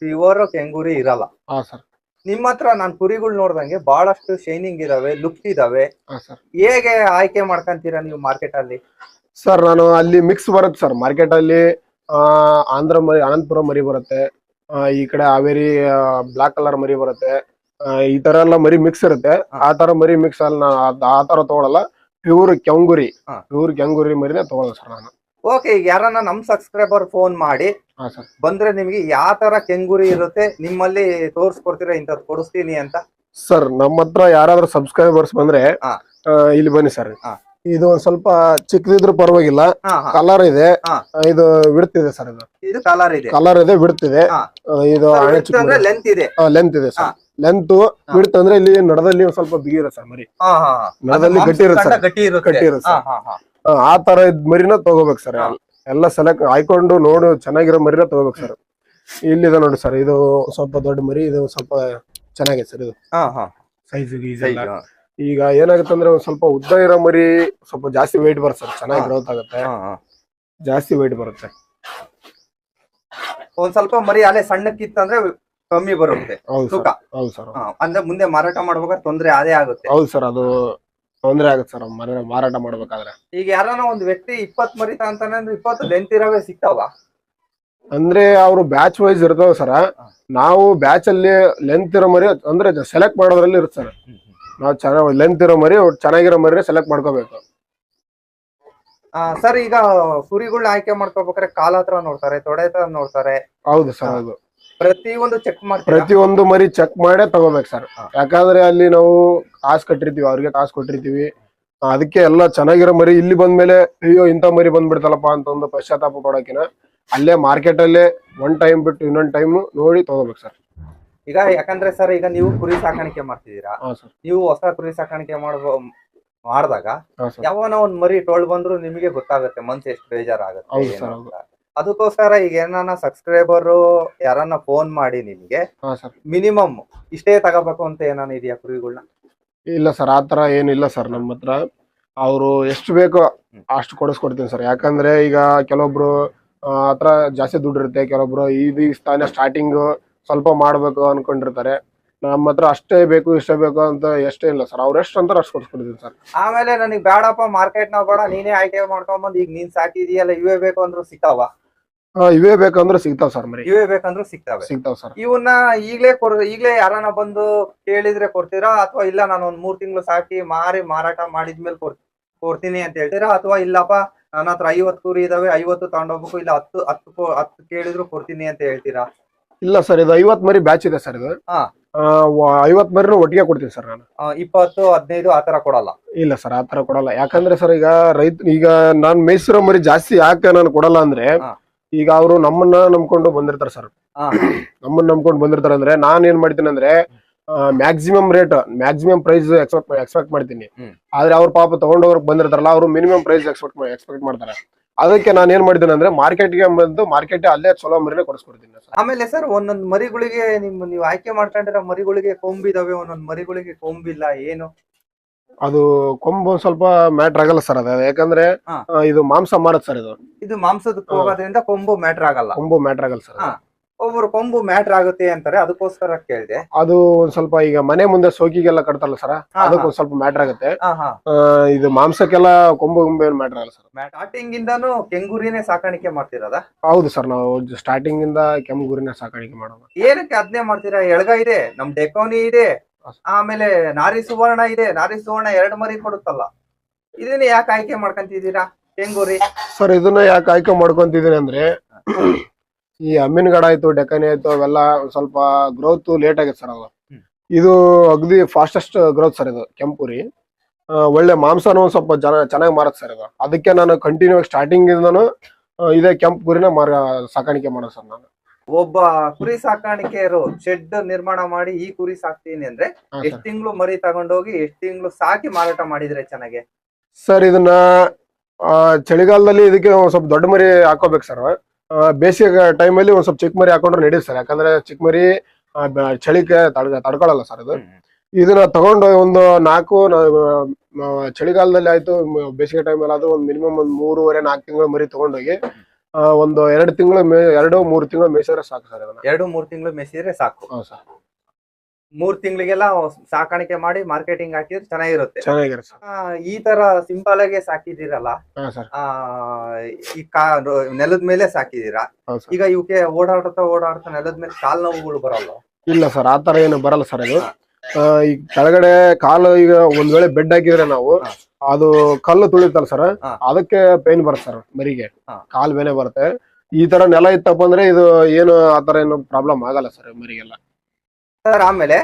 ಪ್ಯೂರ್ ಕೆಂಗುರಿ ಇರಲ್ಲ. ಹಾ ಸರ್. ನಿಮ್ಮ ಹತ್ರ ನಾನ್ ಕುರಿಗಳು ನೋಡ್ದಂಗೆ ಬಹಳಷ್ಟು ಶೈನಿಂಗ್ ಇದಾವೆ ಲುಕ್ ಇದಾವೆ. ಹೇಗೆ ಆಯ್ಕೆ ಮಾಡ್ಕೊಂತೀರಾ ನೀವು ಮಾರ್ಕೆಟ್ ಅಲ್ಲಿ? ಸರ್ ನಾನು ಅಲ್ಲಿ ಮಿಕ್ಸ್ ಬರುತ್ತೆ ಸರ್. ಮಾರ್ಕೆಟ್ ಅಲ್ಲಿ ಆ, ಆಂಧ್ರ ಮರಿ ಅನಂತಪುರ ಮರಿ ಬರುತ್ತೆ. ಈ ಕಡೆ ಹಾವೇರಿ ಬ್ಲಾಕ್ ಕಲರ್ ಮರಿ ಬರುತ್ತೆ. ಈ ತರ ಎಲ್ಲ ಮರಿ ಮಿಕ್ಸ್ ಇರುತ್ತೆ. ಆ ತರ ಮರಿ ಮಿಕ್ಸ್ ಅಲ್ಲಿ ನಾನು ಆ ತರ ತಗೊಳಲ್ಲ. ಪ್ಯೂರ್ ಕೆಂಗುರಿ. ಪ್ಯೂರ್ ಕೆಂಗುರಿ ಮರಿನೇ ತಗೊಳ್ಳೋದು ಸರ್ ನಾನು. ಓಕೆ ಈಗ ಯಾರನ್ನ ನಮ್ ಸಬ್ಸ್ಕ್ರೈಬರ್ ಫೋನ್ ಮಾಡಿ ಹಾ ಸರ್ ಬಂದ್ರೆ ನಿಮ್ಗೆ ಯಾವ ತರ ಕೆಂಗುರಿ ಇರುತ್ತೆ ನಿಮ್ಮಲ್ಲಿ ತೋರ್ಸ್ಕೊಡ್ತೀರಾ ಇಂಥದ್ ಕೊಡಿಸ್ತೀನಿ ಅಂತ ಸರ್ ನಮ್ಮ ಹತ್ರ ಯಾರಾದ್ರೂ ಸಬ್ಸ್ಕ್ರೈಬರ್ಸ್ ಬಂದ್ರೆ ಹಾ. ಆ, ಇಲ್ಲಿ ಬನ್ನಿ ಸರ್ ಹಾ. ಇದು ಒಂದ್ ಸ್ವಲ್ಪ ಚಿಕ್ಕದಿದ್ರು ಪರವಾಗಿಲ್ಲ ಹಾ ಹಾ ಕಲರ್ ಇದೆ ಹಾ. ಆ, ಇದು ಬಿಡ್ತಿದೆ ಸರ್ ಇದು ಇದು ಕಲರ್ ಇದೆ ಕಲರ್ ಇದೆ ಬಿಡ್ತಿದೆ ಹಾ. ಆ, ಇದು ಹಣೆ ಚಿಕ್ಕ ಅಂದ್ರೆ ಲೆಂತ್ ಇದೆ ಲೆಂತ್ ಇದೆ ಹಾ. ಸರ್ ಲೆಂತ್ ಬಿಡ್ತು ಅಂದ್ರೆ ಇಲ್ಲಿ ನಡದಲ್ಲಿ ಒಂದ್ ಸ್ವಲ್ಪ ಬಿಗಿರ ಸರ್ ಮರಿ ಹಾ ಹಾ ಹಾ. ನರದಲ್ಲಿ ಅದು ಗಟ್ಟಿ ಇರುತ್ತೆ ಮಾಂಸದ ಸರ್. ಗಟ್ಟಿ ಇರುತ್ತೆ ಗಟ್ಟಿ ಇರುತ್ತೆ ಹಾ ಸರ್. ಹಾ ಹಾ ಆ, ಆ ತರ ಇದ್ ಮರಿನ ತಗೋಬೇಕು ಸರ್. ಎಲ್ಲ ಸೆಲೆಕ್ಟ್ ಆಯ್ಕೊಂಡು ನೋಡು ಚೆನ್ನಾಗಿರೋ ಮರಿನ ತಗೋಬೇಕು ಸರ್. ಇಲ್ಲಿದೆ ನೋಡಿ ಸರ್ ಇದು ಸ್ವಲ್ಪ ದೊಡ್ಡ ಮರಿ ಇದು ಸ್ವಲ್ಪ ಚೆನ್ನಾಗಿದೆ ಸರ್ ಇದು. ಹಾ ಹಾ. ಸೈಜ್ ಈಗ ಏನಾಗುತ್ತೆ ಅಂದ್ರೆ ಒಂದ್ ಸ್ವಲ್ಪ ಉದ್ದ ಇರೋ ಮರಿ ಸ್ವಲ್ಪ ಜಾಸ್ತಿ weight ಬರುತ್ತೆ ಸರ್. ಚೆನ್ನಾಗಿ ಗ್ರೋತ್ ಆಗುತ್ತೆ. ಹಾ ಹಾ. ಜಾಸ್ತಿ weight ಬರುತ್ತೆ. ಒಂದ್ ಸ್ವಲ್ಪ ಮರಿ ಅಲ್ಲೇ ಸಣ್ಣಕ್ಕಿತ್ತಂದ್ರೆ ಕಮ್ಮಿ ಬರುತ್ತೆ. ಹೌದು ತೂಕ. ಸರ್ ಹೌದು ಸರ್. ಹಾ, ಅಂದ್ರೆ ಮುಂದೆ ಮಾರಾಟ ಮಾಡ್ಬೇಕಾದ್ರೆ ತೊಂದ್ರೆ ಅದೇ ಆಗುತ್ತೆ. ಹೌದು ಸರ್ ಅದು ತೊಂದ್ರೆ ಆಗುತ್ತೆ ಸರ್ ಮರ ಮಾರಾಟ ಮಾಡ್ಬೇಕಾದ್ರೆ. ಈಗ ಯಾರನ ಒಂದ್ ವ್ಯಕ್ತಿ ಇಪ್ಪತ್ ಮರಿ ಅಂತಾನೆ ಅಂದ್ರೆ ಇಪ್ಪತ್ತು ಲೆಂತ್ ಇರವೇ ಸಿಗ್ತಾವ? ಅಂದ್ರೆ ಅವರು ಬ್ಯಾಚ್ ವೈಸ್ ಇರ್ತಾವ ಸರ. ನಾವು ಬ್ಯಾಚ್ ಅಲ್ಲಿ ಲೆಂತ್ ಇರೋ ಮರಿ ಅಂದ್ರೆ ಸೆಲೆಕ್ಟ್ ಮಾಡೋದ್ರಲ್ಲಿ ಇರುತ್ತೆ ಸರ್. ನಾವು ಚೆನ್ನಾಗಿ ಲೆಂತ್ ಇರೋ ಮರಿ ಚೆನ್ನಾಗಿರೋ ಮರಿ ಸೆಲೆಕ್ಟ್ ಮಾಡ್ಕೋಬೇಕು. ಸರ್ ಈಗ ಕುರಿಗಳನ್ನ ಆಯ್ಕೆ ಮಾಡ್ಕೋಬೇಕಾದ್ರೆ ಕಾಲ ಹತ್ರ ನೋಡ್ತಾರೆ ತೊಡೆ ಹತ್ರ ನೋಡ್ತಾರೆ. ಹೌದು ಸರ್ ಹೌದು. ಪ್ರತಿ ಒಂದು ಚೆಕ್ ಮಾಡ್ತಾರೆ? ಪ್ರತಿಯೊಂದು ಮರಿ ಚೆಕ್ ಮಾಡೇ ತಗೋಬೇಕು ಸರ್ ಯಾಕಂದ್ರೆ ಅಲ್ಲಿ ನಾವು ಕಾಸು ಕಟ್ಟಿರ್ತೀವಿ ಅವ್ರಿಗೆ ಕಾಸು ಕೊಟ್ಟಿರ್ತೀವಿ. ಅದಕ್ಕೆ ಎಲ್ಲ ಚೆನ್ನಾಗಿರೋ ಮರಿ ಇಲ್ಲಿ ಬಂದ್ಮೇಲೆ ಅಯ್ಯೋ ಇಂಥ ಮರಿ ಬಂದ್ಬಿಡ್ತಲ್ಲಪ್ಪ ಅಂತ ಒಂದು ಪಶ್ಚಾತ್ತಾಪ ಪಡೋಕಿನ ಅಲ್ಲೇ ಮಾರ್ಕೆಟ್ ಅಲ್ಲೇ ಒನ್ ಟೈಮ್ ಬಿಟ್ಟು ಇನ್ನೊಂದ್ ಟೈಮ್ ನೋಡಿ ತಗೋಬೇಕು ಸರ್ ಈಗ ಯಾಕಂದ್ರೆ ಸರ್ ಈಗ ನೀವು ಕುರಿ ಸಾಕಾಣಿಕೆ ಮಾಡ್ತಿದ್ದೀರಾ. ಹಾ ಸರ್ ನೀವು ಹೊಸ ಕುರಿ ಸಾಕಾಣಿಕೆ ಮಾಡ್ಬೋ ಮಾಡಿದಾಗ ಹಾ ಸರ್ ಯಾವನ ಒಂದ್ ಮರಿ ಟೋಳ್ ಬಂದ್ರು ನಿಮಗೆ ಗೊತ್ತಾಗುತ್ತೆ ಮನ್ಸು ಎಷ್ಟು ಬೇಜಾರಾಗುತ್ತೆ ಹೌದು ಏನು ಸರ್, ಅಂತ. ಅದಕ್ಕೋಸ್ಕರ ಈಗ ಏನಾನ ಸಬ್ಸ್ಕ್ರೈಬರ್ ಯಾರನ್ನ ಫೋನ್ ಮಾಡಿ ನಿಮ್ಗೆ ಹಾ ಸರ್. ಮಿನಿಮಮ್ ಇಷ್ಟೇ ತಗೋಬೇಕು ಅಂತ ಏನಾನ ಇದೆಯಾ ಕುರಿಗಳನ್ನ ಇಲ್ಲ ಸರ್ ಆತರ ತರ ಏನಿಲ್ಲ ಸರ್ ನಮ್ಮ ಹತ್ರ. ಅವರು ಎಷ್ಟು ಬೇಕೋ ಅಷ್ಟು ಕೊಡಿಸ್ಕೊಡ್ತೀನಿ ಸರ್. ಯಾಕಂದ್ರೆ ಈಗ ಕೆಲವೊಬ್ರು ಆ, ಹತ್ರ ಜಾಸ್ತಿ ದುಡ್ಡು ಇರುತ್ತೆ. ಕೆಲವೊಬ್ರು ಇದು ತಾನೇ ಸ್ಟಾರ್ಟಿಂಗ್ ಸ್ವಲ್ಪ ಮಾಡ್ಬೇಕು ಅನ್ಕೊಂಡಿರ್ತಾರೆ. ನಮ್ಮ ಹತ್ರ ಅಷ್ಟೇ ಬೇಕು ಇಷ್ಟೇ ಬೇಕು ಅಂತ ಎಷ್ಟೇ ಇಲ್ಲ ಸರ್. ಅವ್ರು ಎಷ್ಟು ಅಂತಾರೆ ಅಷ್ಟು ಕೊಡಿಸ್ಕೊಡ್ತೀನಿ ಸರ್. ಆಮೇಲೆ ನನಗೆ ಬೇಡಪ್ಪ ಮಾರ್ಕೆಟ್ ನಾವ್ ಬೇಡ ನೀನೇ ಆಯ್ಕೆ ಮಾಡ್ಕೊಂಬಂದ್ ಈಗ ನೀನ್ ಸಾಕಿದೀಯಲ್ಲ ಇವೇ ಬೇಕು ಅಂದ್ರು ಸಿಗ್ತಾವ ಇವೇ ಬೇಕಂದ್ರೆ ಸಿಗ್ತಾವ್ ಸರ್ ಮರಿ. ಇವೇ ಬೇಕಂದ್ರೆ ಸಿಗ್ತಾವೆ. ಸಿಗ್ತಾವ್ ಸರ್. ಇವನ್ನ ಈಗ್ಲೇ ಕೊಡ್ ಈಗ್ಲೇ ಯಾರನ್ನ ಬಂದು ಕೇಳಿದ್ರೆ ಕೊಡ್ತೀರಾ ಅಥವಾ ಇಲ್ಲ ನಾನು ಒಂದ್ ಮೂರ್ ತಿಂಗಳು ಸಾಕಿ ಮಾರಿ ಮಾರಾಟ ಮಾಡಿದ್ಮೇಲೆ ಕೊಡ್ ಕೊಡ್ತೀನಿ ಅಂತ ಹೇಳ್ತೀರಾ ಅಥವಾ ಇಲ್ಲಪ್ಪ ನನ್ನ ಹತ್ರ ಐವತ್ ಕುರಿ ಇದಾವೆ ಐವತ್ತು ತಗೊಂಡೋಗ್ಬೇಕು ಇಲ್ಲ ಹತ್ತು ಹತ್ತು ಹತ್ತು ಕೇಳಿದ್ರು ಕೊಡ್ತೀನಿ ಅಂತ ಹೇಳ್ತೀರಾ? ಇಲ್ಲ ಸರ್ ಇದು ಐವತ್ ಮರಿ ಬ್ಯಾಚ್ ಇದೆ ಸರ್ ಇದು. ಹಾ. ಐವತ್ ಮರಿ ಒಟ್ಟಿಗೆ ಕೊಡ್ತೀನಿ ಸರ್ ನಾನು. ಇಪ್ಪತ್ತು ಹದಿನೈದು ಆತರ ಕೊಡಲ್ಲ. ಇಲ್ಲ ಸರ್ ಆತರ ತರ ಕೊಡಲ್ಲ. ಯಾಕಂದ್ರೆ ಸರ್ ಈಗ ರೈತ ಈಗ ನಾನ್ ಮೇಯ್ಸಿರೋ ಮರಿ ಜಾಸ್ತಿ ಯಾಕೆ ನಾನು ಕೊಡಲ್ಲ ಅಂದ್ರೆ. ಈಗ ಅವರು ನಮ್ಮನ್ನ ನಂಬ್ಕೊಂಡು ಬಂದಿರ್ತಾರೆ ಸರ್. ನಮ್ಮನ್ನ ನಂಬ್ಕೊಂಡು ಬಂದಿರ್ತಾರೆ ಅಂದ್ರೆ ನಾನ್ ಏನ್ ಮಾಡ್ತೀನಿ ಅಂದ್ರೆ maximum rate maximum price expect expect ಮಾಡ್ತೀನಿ. ಆದ್ರೆ ಅವ್ರ ಪಾಪ ತಗೊಂಡವ್ರಿಗೆ ಬಂದಿರ್ತಾರಲ್ಲ ಅವರು ಮಿನಿಮಮ್ ಪ್ರೈಸ್ ಎಕ್ಸ್ಪೆಕ್ಟ್ ಎಕ್ಸ್ಪೆಕ್ಟ್ ಮಾಡ್ತಾರೆ. ಅದಕ್ಕೆ ನಾನು ಏನ್ ಮಾಡಿದ್ದೀನಿ ಅಂದ್ರೆ ಮಾರ್ಕೆಟ್ಗೆ ಬಂದು ಮಾರ್ಕೆಟ್ ಅಲ್ಲೇ ಚಲೋ ಮರಿನೇ ಕೊಡಿಸ್ಕೊಡ್ತೀನಿ ಆಮೇಲೆ ಸರ್ ಒಂದೊಂದು ಮರಿಗಳಿಗೆ ನಿಮ್ ನೀವು ಆಯ್ಕೆ ಮಾಡ್ಕೊಂಡಿರೋ ಮರಿಗಳಿಗೆ ಕೊಂಬಿದಾವೆ ಒಂದೊಂದು ಮರಿಗಳಿಗೆ ಕೊಂಬಿಲ್ಲ ಏನು? ಅದು ಕೊಂಬು ಒಂದ್ ಸ್ವಲ್ಪ ಮ್ಯಾಟ್ರ್ ಆಗಲ್ಲ ಸರ್ ಅದು. ಯಾಕಂದ್ರೆ ಹಾ. ಆ, ಇದು ಮಾಂಸ ಮಾರತ್ ಸರ್ ಇದು. ಇದು ಮಾಂಸದ ಹೋಗೋದ್ರಿಂದ ಕೊಂಬು ಮ್ಯಾಟ್ರ್ ಆಗಲ್ಲ. ಕೊಂಬು ಮ್ಯಾಟ್ರ್ ಆಗಲ್ಲ ಸರ್ ಒಬ್ಬರು ಕೊಂಬು ಮ್ಯಾಟ್ರ್ ಆಗುತ್ತೆ ಅಂತಾರೆ ಅದಕ್ಕೋಸ್ಕರ ಕೇಳಿದೆ. ಅದು ಒಂದ್ ಸ್ವಲ್ಪ ಈಗ ಮನೆ ಮುಂದೆ ಸೋಕಿಗೆಲ್ಲ ಕಟ್ತಾರಲ್ಲ ಸರ್ ಅದಕ್ಕೆ ಒಂದ್ ಸ್ವಲ್ಪ ಮ್ಯಾಟರ್ ಆಗುತ್ತೆ. ಆ, ಇದು ಮಾಂಸಕ್ಕೆಲ್ಲ ಕೊಂಬು ಗೊಂಬೆ ಏನ್ ಮ್ಯಾಟರ್ ಆಗಲ್ಲ ಸರ್. ಸ್ಟಾರ್ಟಿಂಗ್ ಇಂದಾನು ಕೆಂಗೂರಿನೇ ಸಾಕಾಣಿಕೆ ಮಾಡ್ತಿರೋದ? ಹೌದು ಸರ್ ನಾವು ಸ್ಟಾರ್ಟಿಂಗ್ ಇಂದ ಕೆಂಗುರಿನ ಸಾಕಾಣಿಕೆ ಮಾಡೋದು. ಏನಕ್ಕೆ ಅದ್ನೇ ಮಾಡ್ತೀರಾ? ಎಳ್ಗ ಇದೆ ನಮ್ ಡೆಕೋನಿ ಇದೆ ಆಮೇಲೆ ನಾರಿ ಸುವರ್ಣ ಇದೆ. ನಾರಿ ಸುವರ್ಣ ಎರಡು ಮರಿ ಕೊಡುತ್ತಲ್ಲ. ಇದನ್ನ ಯಾಕೆ ಆಯ್ಕೆ ಮಾಡ್ಕೊಂತಿದ್ದೀರಾ? ಹೆಂಗೂರಿ? ಸರ್ ಇದನ್ನ ಯಾಕೆ ಆಯ್ಕೆ ಮಾಡ್ಕೊಂತಿದೀನಿ ಅಂದ್ರೆ ಈ ಅಮ್ಮಿನಗಡ ಆಯ್ತು ಡೆಕನಿ ಆಯ್ತು ಅವೆಲ್ಲ ಸ್ವಲ್ಪ ಗ್ರೋತ್ ಲೇಟ್ ಆಗೈತೆ ಸರ್ ಅದು. ಇದು ಅಗದಿ ಫಾಸ್ಟೆಸ್ಟ್ ಗ್ರೋತ್ ಸರ್ ಇದು ಕೆಂಪುರಿ. ಒಳ್ಳೆ ಮಾಂಸನೂ ಸ್ವಲ್ಪ ಜನ ಚೆನ್ನಾಗಿ ಮಾರತ್ ಸರ್ ಇದು. ಅದಕ್ಕೆ ನಾನು ಕಂಟಿನ್ಯೂ ಸ್ಟಾರ್ಟಿಂಗ್ ಇಂದನು ಇದೇ ಕೆಂಪು ಕುರಿನ ಮಾರ ಸಾಕಾಣಿಕೆ ಮಾಡೋದು ಸರ್ ನಾನು. ಒಬ್ಬ ಕುರಿ ಸಾಕಾಣಿಕೆಯರು ಶೆಡ್ ನಿರ್ಮಾಣ ಮಾಡಿ ಈ ಕುರಿ ಸಾಕ್ತೀನಿ ಅಂದ್ರೆ ಎಷ್ಟು ತಿಂಗಳು ಮರಿ ತಗೊಂಡೋಗಿ ಎಷ್ಟ್ ತಿಂಗಳು ಸಾಕಿ ಮಾರಾಟ ಮಾಡಿದ್ರೆ ಚೆನ್ನಾಗಿ? ಸರ್ ಇದನ್ನ ಆ, ಚಳಿಗಾಲದಲ್ಲಿ ಇದಕ್ಕೆ ಒಂದ್ ಸ್ವಲ್ಪ ದೊಡ್ಡ ಮರಿ ಹಾಕೋಬೇಕು ಸರ್. ಬೇಸಿಗೆ ಟೈಮಲ್ಲಿ ಒಂದ್ ಸ್ವಲ್ಪ ಚಿಕ್ಕ ಮರಿ ಹಾಕೊಂಡ್ರೆ ನಡೆಯುತ್ತೆ ಸರ್. ಯಾಕಂದ್ರೆ ಚಿಕ್ಕ ಮರಿ ಚಳಿಗೆ ತಡ್- ತಡ್ಕೊಳಲ್ಲ ಸರ್ ಇದು ಇದನ್ನ ತಗೊಂಡು ಒಂದು ನಾಲ್ಕು ಚಳಿಗಾಲದಲ್ಲಿ ಆಯ್ತು ಬೇಸಿಗೆ ಟೈಮಲ್ಲಿ ಆದ್ರೂ ಒಂದು ಮಿನಿಮಮ್ ಒಂದ್ ಮೂರುವರೆ ನಾಲ್ಕು ತಿಂಗಳು ಮರಿ ತಗೊಂಡೋಗಿ ಒಂದು ಎರಡು ತಿಂಗಳು ಎರಡು ಮೂರು ತಿಂಗಳು ಮೇಯಿಸಿದ್ರೆ ಸಾಕು ಸರ್ ಎರಡು ಮೂರು ತಿಂಗಳು ಮೇಯಿಸಿದ್ರೆ ಸಾಕು. ಹೌದು ಸರ್. ಮೂರ್ ತಿಂಗಳಿಗೆಲ್ಲ ಸಾಕಾಣಿಕೆ ಮಾಡಿ ಮಾರ್ಕೆಟಿಂಗ್ ಹಾಕಿದ್ರೆ ಚೆನ್ನಾಗಿರುತ್ತೆ. ಆ, ಈ ತರ ಸಿಂಪಲ್ ಆಗಿ ಸಾಕಿದಿರಲ್ಲ ಹಾ ಸರ್. ಆ ಈ ಕಾ ನೆಲದ ಮೇಲೆ ಸಾಕಿದೀರಾ ಹೌದು ಸರ್. ಈಗ ಇವಕ್ಕೆ ಓಡಾಡ್ತಾ ಓಡಾಡ್ತಾ ನೆಲದ ಮೇಲೆ ಕಾಲ್ ನೋವುಗಳು ಬರಲ್ಲ ಇಲ್ಲ ಸರ್ ಆತರ ಏನು ಬರಲ್ಲ ಸರ್ ಇದು. ಈ ಕೆಳಗಡೆ ಕಾಲು ಈಗ ಒಂದ್ ವೇಳೆ ಬೆಡ್ ಹಾಕಿದ್ರೆ ನಾವು ಅದು ಕಲ್ಲು ತುಳಿತಲ್ಲ ಸರ್ ಅದಕ್ಕೆ ಪೇನ್ ಬರುತ್ತೆ ಸರ್ ಮರಿಗೆ. ಕಾಲ್ ಬೇನೆ ಬರುತ್ತೆ. ಈ ತರ ನೆಲ ಇತ್ತಪ್ಪ ಅಂದ್ರೆ ಇದು ಏನು ಆತರ ಏನು ಪ್ರಾಬ್ಲಮ್ ಆಗಲ್ಲ ಸರ್ ಮರಿಗೆಲ್ಲ. ಸರ್ ಆಮೇಲೆ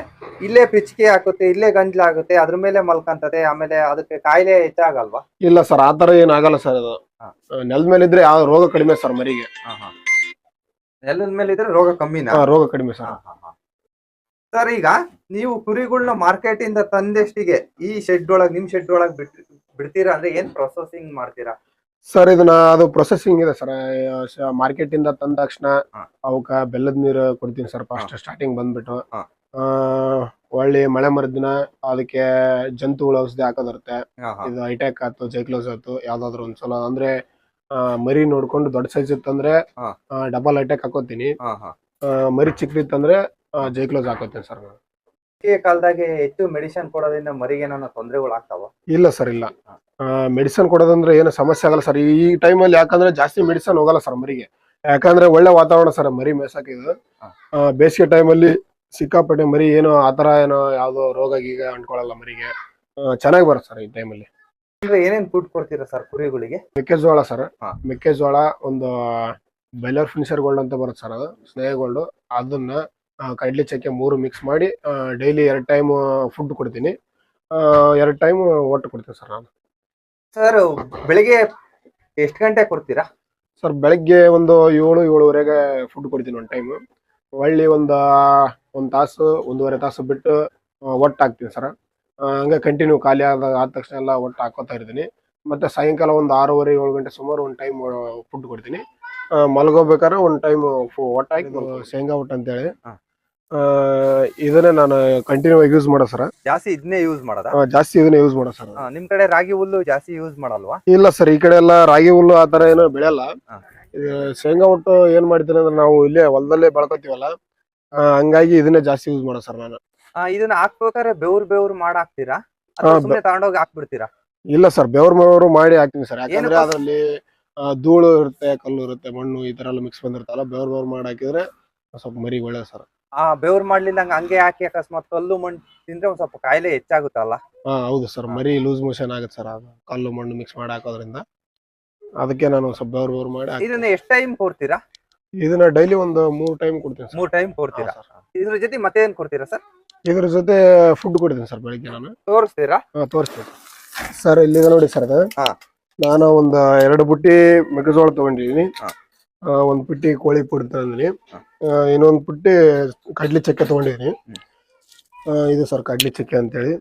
ಇಲ್ಲೇ ಪಿಚ್ಕಿ ಹಾಕುತ್ತೆ ಇಲ್ಲೇ ಗಂಟ್ಲಾಗುತ್ತೆ ಅದ್ರ ಮೇಲೆ ಮಲ್ಕಂತದೆ ಆಮೇಲೆ ಅದಕ್ಕೆ ಕಾಯಿಲೆ ಹೆಚ್ಚಾಗಲ್ವಾ? ಇಲ್ಲ ಸರ್ ಆತರ ಏನ್ ಆಗಲ್ಲ ಸರ್ ಅದು. ನೆಲದ ಮೇಲೆ ಇದ್ರೆ ಯಾವ ರೋಗ ಕಡಿಮೆ ಸರ್ ಮರಿಗೆ. ನೆಲದ ಮೇಲೆ ಇದ್ರೆ ರೋಗ ಕಮ್ಮಿನಾ? ರೋಗ ಕಡಿಮೆ ಸರ್ ಸರ್ ಈಗ ನೀವು ಕುರಿಗಳನ್ನ ಮಾರ್ಕೆಟ್ ಇಂದ ತಂದೆಷ್ಟಿಗೆ ಈ ಶೆಡ್ ಒಳಗ್ ನಿಮ್ ಶೆಡ್ ಒಳಗ್ ಬಿಟ್ ಬಿಡ್ತೀರಾ? ಅಂದ್ರೆ ಏನ್ ಪ್ರೊಸೆಸಿಂಗ್ ಮಾಡ್ತೀರಾ? ಸರ್ ಇದನ್ನ ಅದು ಪ್ರೊಸೆಸಿಂಗ್ ಇದೆ ಸರ್. ಮಾರ್ಕೆಟ್ ಇಂದ ತಂದ ತಕ್ಷಣ ಅವಕ ಅವಕ್ಕ ಬೆಲ್ಲದ ನೀರು ಕೊಡ್ತೀನಿ ಸರ್ ಫಸ್ಟ್ ಸ್ಟಾರ್ಟಿಂಗ್ ಬಂದ್ಬಿಟ್ಟು. ಹಾ. ಆ, ಒಳ್ಳೆ ಮಳೆ ಮರದಿನ ಅದಕ್ಕೆ ಜಂತುಗಳ ಔಷಧಿ ಹಾಕೋದಿರುತ್ತೆ. ಇದು ಹೈಟೆಕ್ ಆಯ್ತು ಜೈಕ್ಲೋಸ್ ಆಯ್ತು ಯಾವ್ದಾದ್ರು ಒಂದ್ಸಲ ಅಂದ್ರೆ ಆ, ಮರಿ ನೋಡ್ಕೊಂಡು ದೊಡ್ಡ ಸೈಜ್ ಇತ್ತಂದ್ರೆ ಹಾ. ಡಬಲ್ ಹೈಟೆಕ್ ಹಾಕೋತೀನಿ. ಆ, ಮರಿ ಚಿಕ್ಕದಿತ್ತಂದ್ರೆ ಜೈಕ್ಲೋಸ್ ಹಾಕೋತೇವೆ ಸರ್ ಬೇಸಿಗೆ ಕಾಲದಾಗೆ ಹೆಚ್ಚು ಮೆಡಿಸಿನ್ ಕೊಡೋದ್ರಿಂದ ಮರಿಗೆ ಏನೋ ತೊಂದರೆಗಳು ಆಗ್ತಾವ ಇಲ್ಲ ಸರ್ ಇಲ್ಲ. ಮೆಡಿಸನ್ ಕೊಡೋದಂದ್ರೆ ಏನು ಸಮಸ್ಯೆ ಆಗಲ್ಲ ಸರ್. ಈ ಟೈಮಲ್ಲಿ ಯಾಕಂದ್ರೆ ಜಾಸ್ತಿ ಮೆಡಿಸನ್ ಹೋಗಲ್ಲ ಸರ್ ಮರಿಗೆ. ಯಾಕಂದ್ರೆ ಒಳ್ಳೆ ವಾತಾವರಣ ಸರ್ ಮರಿ ಮೇಸಕ್ಕೆ ಇದು. ಆ, ಬೇಸಿಗೆ ಟೈಮಲ್ಲಿ ಸಿಕ್ಕಾಪಟ್ಟೆ ಮರಿ ಏನೋ ಆತರ ಏನೋ ಯಾವ್ದೋ ರೋಗ ಗೀಗ ಅಂಟ್ಕೊಳ್ಳಲ್ಲ ಮರಿಗೆ. ಚೆನ್ನಾಗಿ ಬರುತ್ತೆ ಸರ್ ಈ ಟೈಮಲ್ಲಿ. ಅಂದ್ರೆ ಏನೇನ್ ಫುಡ್ ಕೊಡ್ತೀರಾ ಸರ್ ಕುರಿಗಳಿಗೆ? ಮೆಕ್ಕೆಜೋಳ ಸರ್. ಹಾ. ಮೆಕ್ಕೆಜೋಳ ಒಂದು ಬೆಲ್ಲರ್ ಫಿನಿಷರ್ ಗೋಲ್ಡ್ ಅಂತ ಬರುತ್ತೆ ಸರ್ ಅದು. ಸ್ನೇಹ ಗೋಲ್ಡ್ ಅದನ್ನ ಕಡ್ಲೆ ಚಕ್ಕೆ ಮೂರು ಮಿಕ್ಸ್ ಮಾಡಿ ಡೈಲಿ ಎರಡು ಟೈಮ್ ಫುಡ್ ಕೊಡ್ತೀನಿ. ಎರಡು ಟೈಮ್ ಒಟ್ಟು ಕೊಡ್ತೀನಿ ಸರ್ ನಾನು. ಸರ್ ಬೆಳಿಗ್ಗೆ ಎಷ್ಟು ಗಂಟೆ ಕೊಡ್ತೀರಾ? ಸರ್ ಬೆಳಗ್ಗೆ ಒಂದು ಏಳು ಏಳುವರೆಗೆ ಫುಡ್ ಕೊಡ್ತೀನಿ ಒಂದು ಟೈಮ್ ಒಳ್ಳೆ ಒಂದು ಒಂದು ತಾಸು ಒಂದೂವರೆ ತಾಸು ಬಿಟ್ಟು ಒಟ್ಟು ಹಾಕ್ತೀನಿ ಸರ್ ಹಂಗೆ ಕಂಟಿನ್ಯೂ ಖಾಲಿ ಆದ ಆದ ತಕ್ಷಣ ಎಲ್ಲ ಒಟ್ಟು ಹಾಕೋತಾ ಇರ್ತೀನಿ. ಮತ್ತು ಸಾಯಂಕಾಲ ಒಂದು ಆರೂವರೆ ಏಳು ಗಂಟೆ ಸುಮಾರು ಒಂದು ಟೈಮ್ ಫುಡ್ ಕೊಡ್ತೀನಿ. ಮಲಗೋಬೇಕಾದ್ರೆ ಒಂದು ಟೈಮ್ ಒಟ್ಟು ಹಾಕಿ ಶೇಂಗಾ ಒಟ್ಟು ಅಂತೇಳಿ. ಇದನ್ನೇ ನಾನು ಕಂಟಿನ್ಯೂ ಯೂಸ್ ಮಾಡೋ ಸರ್. ಜಾಸ್ತಿ ಇದನ್ನೇ ಯೂಸ್ ಮಾಡೋದಾ? ಜಾಸ್ತಿ ಇದನ್ನೇ ಯೂಸ್ ಮಾಡೋ ಸರ್. ನಿಮ್ ಕಡೆ ರಾಗಿ ಹುಲ್ಲು ಜಾಸ್ತಿ ಯೂಸ್ ಮಾಡಲ್ವಾ? ಇಲ್ಲ ಸರ್ ಈ ಕಡೆ ಎಲ್ಲ ರಾಗಿ ಹುಲ್ಲು ಆ ತರ ಏನೋ ಬೆಳೆಯಲ್ಲ. ಹಾ. ಇದು ಶೇಂಗಾ ಒಟ್ಟು ಏನ್ ಮಾಡ್ತೀನಿ ಅಂದ್ರೆ ನಾವು ಇಲ್ಲೇ ಹೊಲದಲ್ಲೇ ಬೆಳ್ಕೊತೀವಲ್ಲ ಆ, ಹಂಗಾಗಿ ಇದನ್ನೇ ಜಾಸ್ತಿ ಯೂಸ್ ಮಾಡೋ ಸರ್ ನಾನು. ಆ, ಇದನ್ನ ಹಾಕ್ಬೇಕಾದ್ರೆ ಬೆವ್ರು ಬೆವ್ರು ಮಾಡಿ ಹಾಕ್ತೀರಾ? ಹಾ, ಹೋಗಿ ಸುಮ್ನೆ ತಗೊಂಡೋಗಿ ಹಾಕ್ಬಿಡ್ತೀರಾ? ಇಲ್ಲ ಸರ್ ಬೆವ್ರ ಮೇವರು ಮಾಡಿ ಹಾಕ್ತೀನಿ ಸರ್. ಯಾಕಂದ್ರೆ ಅದ್ರಲ್ಲಿ ಅದರಲ್ಲಿ ಧೂಳು ಇರುತ್ತೆ ಕಲ್ಲು ಇರುತ್ತೆ ಮಣ್ಣು ಈ ತರ ಎಲ್ಲ ಮಿಕ್ಸ್ ಬಂದಿರ್ತಲ್ಲ ಬೆವ್ರ ಬೆವ್ರ ಮಾಡಿ ಹಾಕಿದ್ರೆ ಸ್ವಲ್ಪ ಮರಿ ಒಳ್ಳೇದು ಸರ್. ಆ ಬೆವ್ರು ಮಾಡ್ಲಿಲ್ಲ ಹಂಗೆ ಹಾಕಿ ಅಕಸ್ಮಾತ್ ಕಲ್ಲು ಮಣ್ಣು ತಿಂದ್ರೆ ಒಂದ್ ಸ್ವಲ್ಪ ಕಾಯಿಲೆ ಹೆಚ್ಚಾಗುತ್ತಲ್ಲ? ಹಾ ಹೌದು ಸರ್. ಮರಿ ಲೂಸ್ ಮೋಷನ್ ಆಗುತ್ತೆ ಸರ್. ಅದು ಕಲ್ಲು ಮಣ್ಣು ಮಿಕ್ಸ್ ಮಾಡಿ ಹಾಕೋದ್ರಿಂದ ಅದಕ್ಕೆ ನಾನು ಸ್ವಲ್ಪ ಬೆವ್ರ ಬೆವ್ರ ಮಾಡಿ ಹಾಕ್ತೀನಿ. ಇದನ್ನ ಎಷ್ಟ್ ಟೈಮ್ ಕೊಡ್ತೀರಾ? ಇದನ್ನ ಡೈಲಿ ಒಂದು ಮೂರು ಟೈಮ್ ಕೊಡ್ತೀನಿ ಸರ್. ಮೂರ್ ಟೈಮ್ ಕೊಡ್ತೀರಾ? ಹಾ, ಸರ್. ಇದ್ರ ಜೊತೆ ಮತ್ತೆ ಏನ್ ಕೊಡ್ತೀರಾ ಸರ್? ಇದ್ರ ಜೊತೆ ಫುಡ್ ಕೊಡ್ತೀನಿ ಸರ್ ಬೆಳಿಗ್ಗೆ ನಾನು. ತೋರಿಸ್ತೀರಾ? ಹಾ ತೋರಿಸ್ತೀನಿ ಸರ್. ಇಲ್ಲಿದೆ ನೋಡಿ ಸರ್ ಅದು ಹಾ. ನಾನು ಒಂದು ಎರಡು ಬುಟ್ಟಿ ಮೆಕ್ಕೆಜೋಳ ತಗೊಂಡಿದ್ದೀನಿ. ಹಾ. ಒಂದ್ ಪುಟ್ಟಿ ಕೋಳಿ ಪುಡಿ ಹಾ. ಇನ್ನೊಂದು ಪುಟ್ಟಿ ಕಡ್ಲಿ ಚಕ್ಕೆ ತಗೊಂಡಿದ್ದೀನಿ. ಇದು ಸರ್ ಕಡ್ಲಿ ಚಕ್ಕೆ ಅಂತೇಳಿ.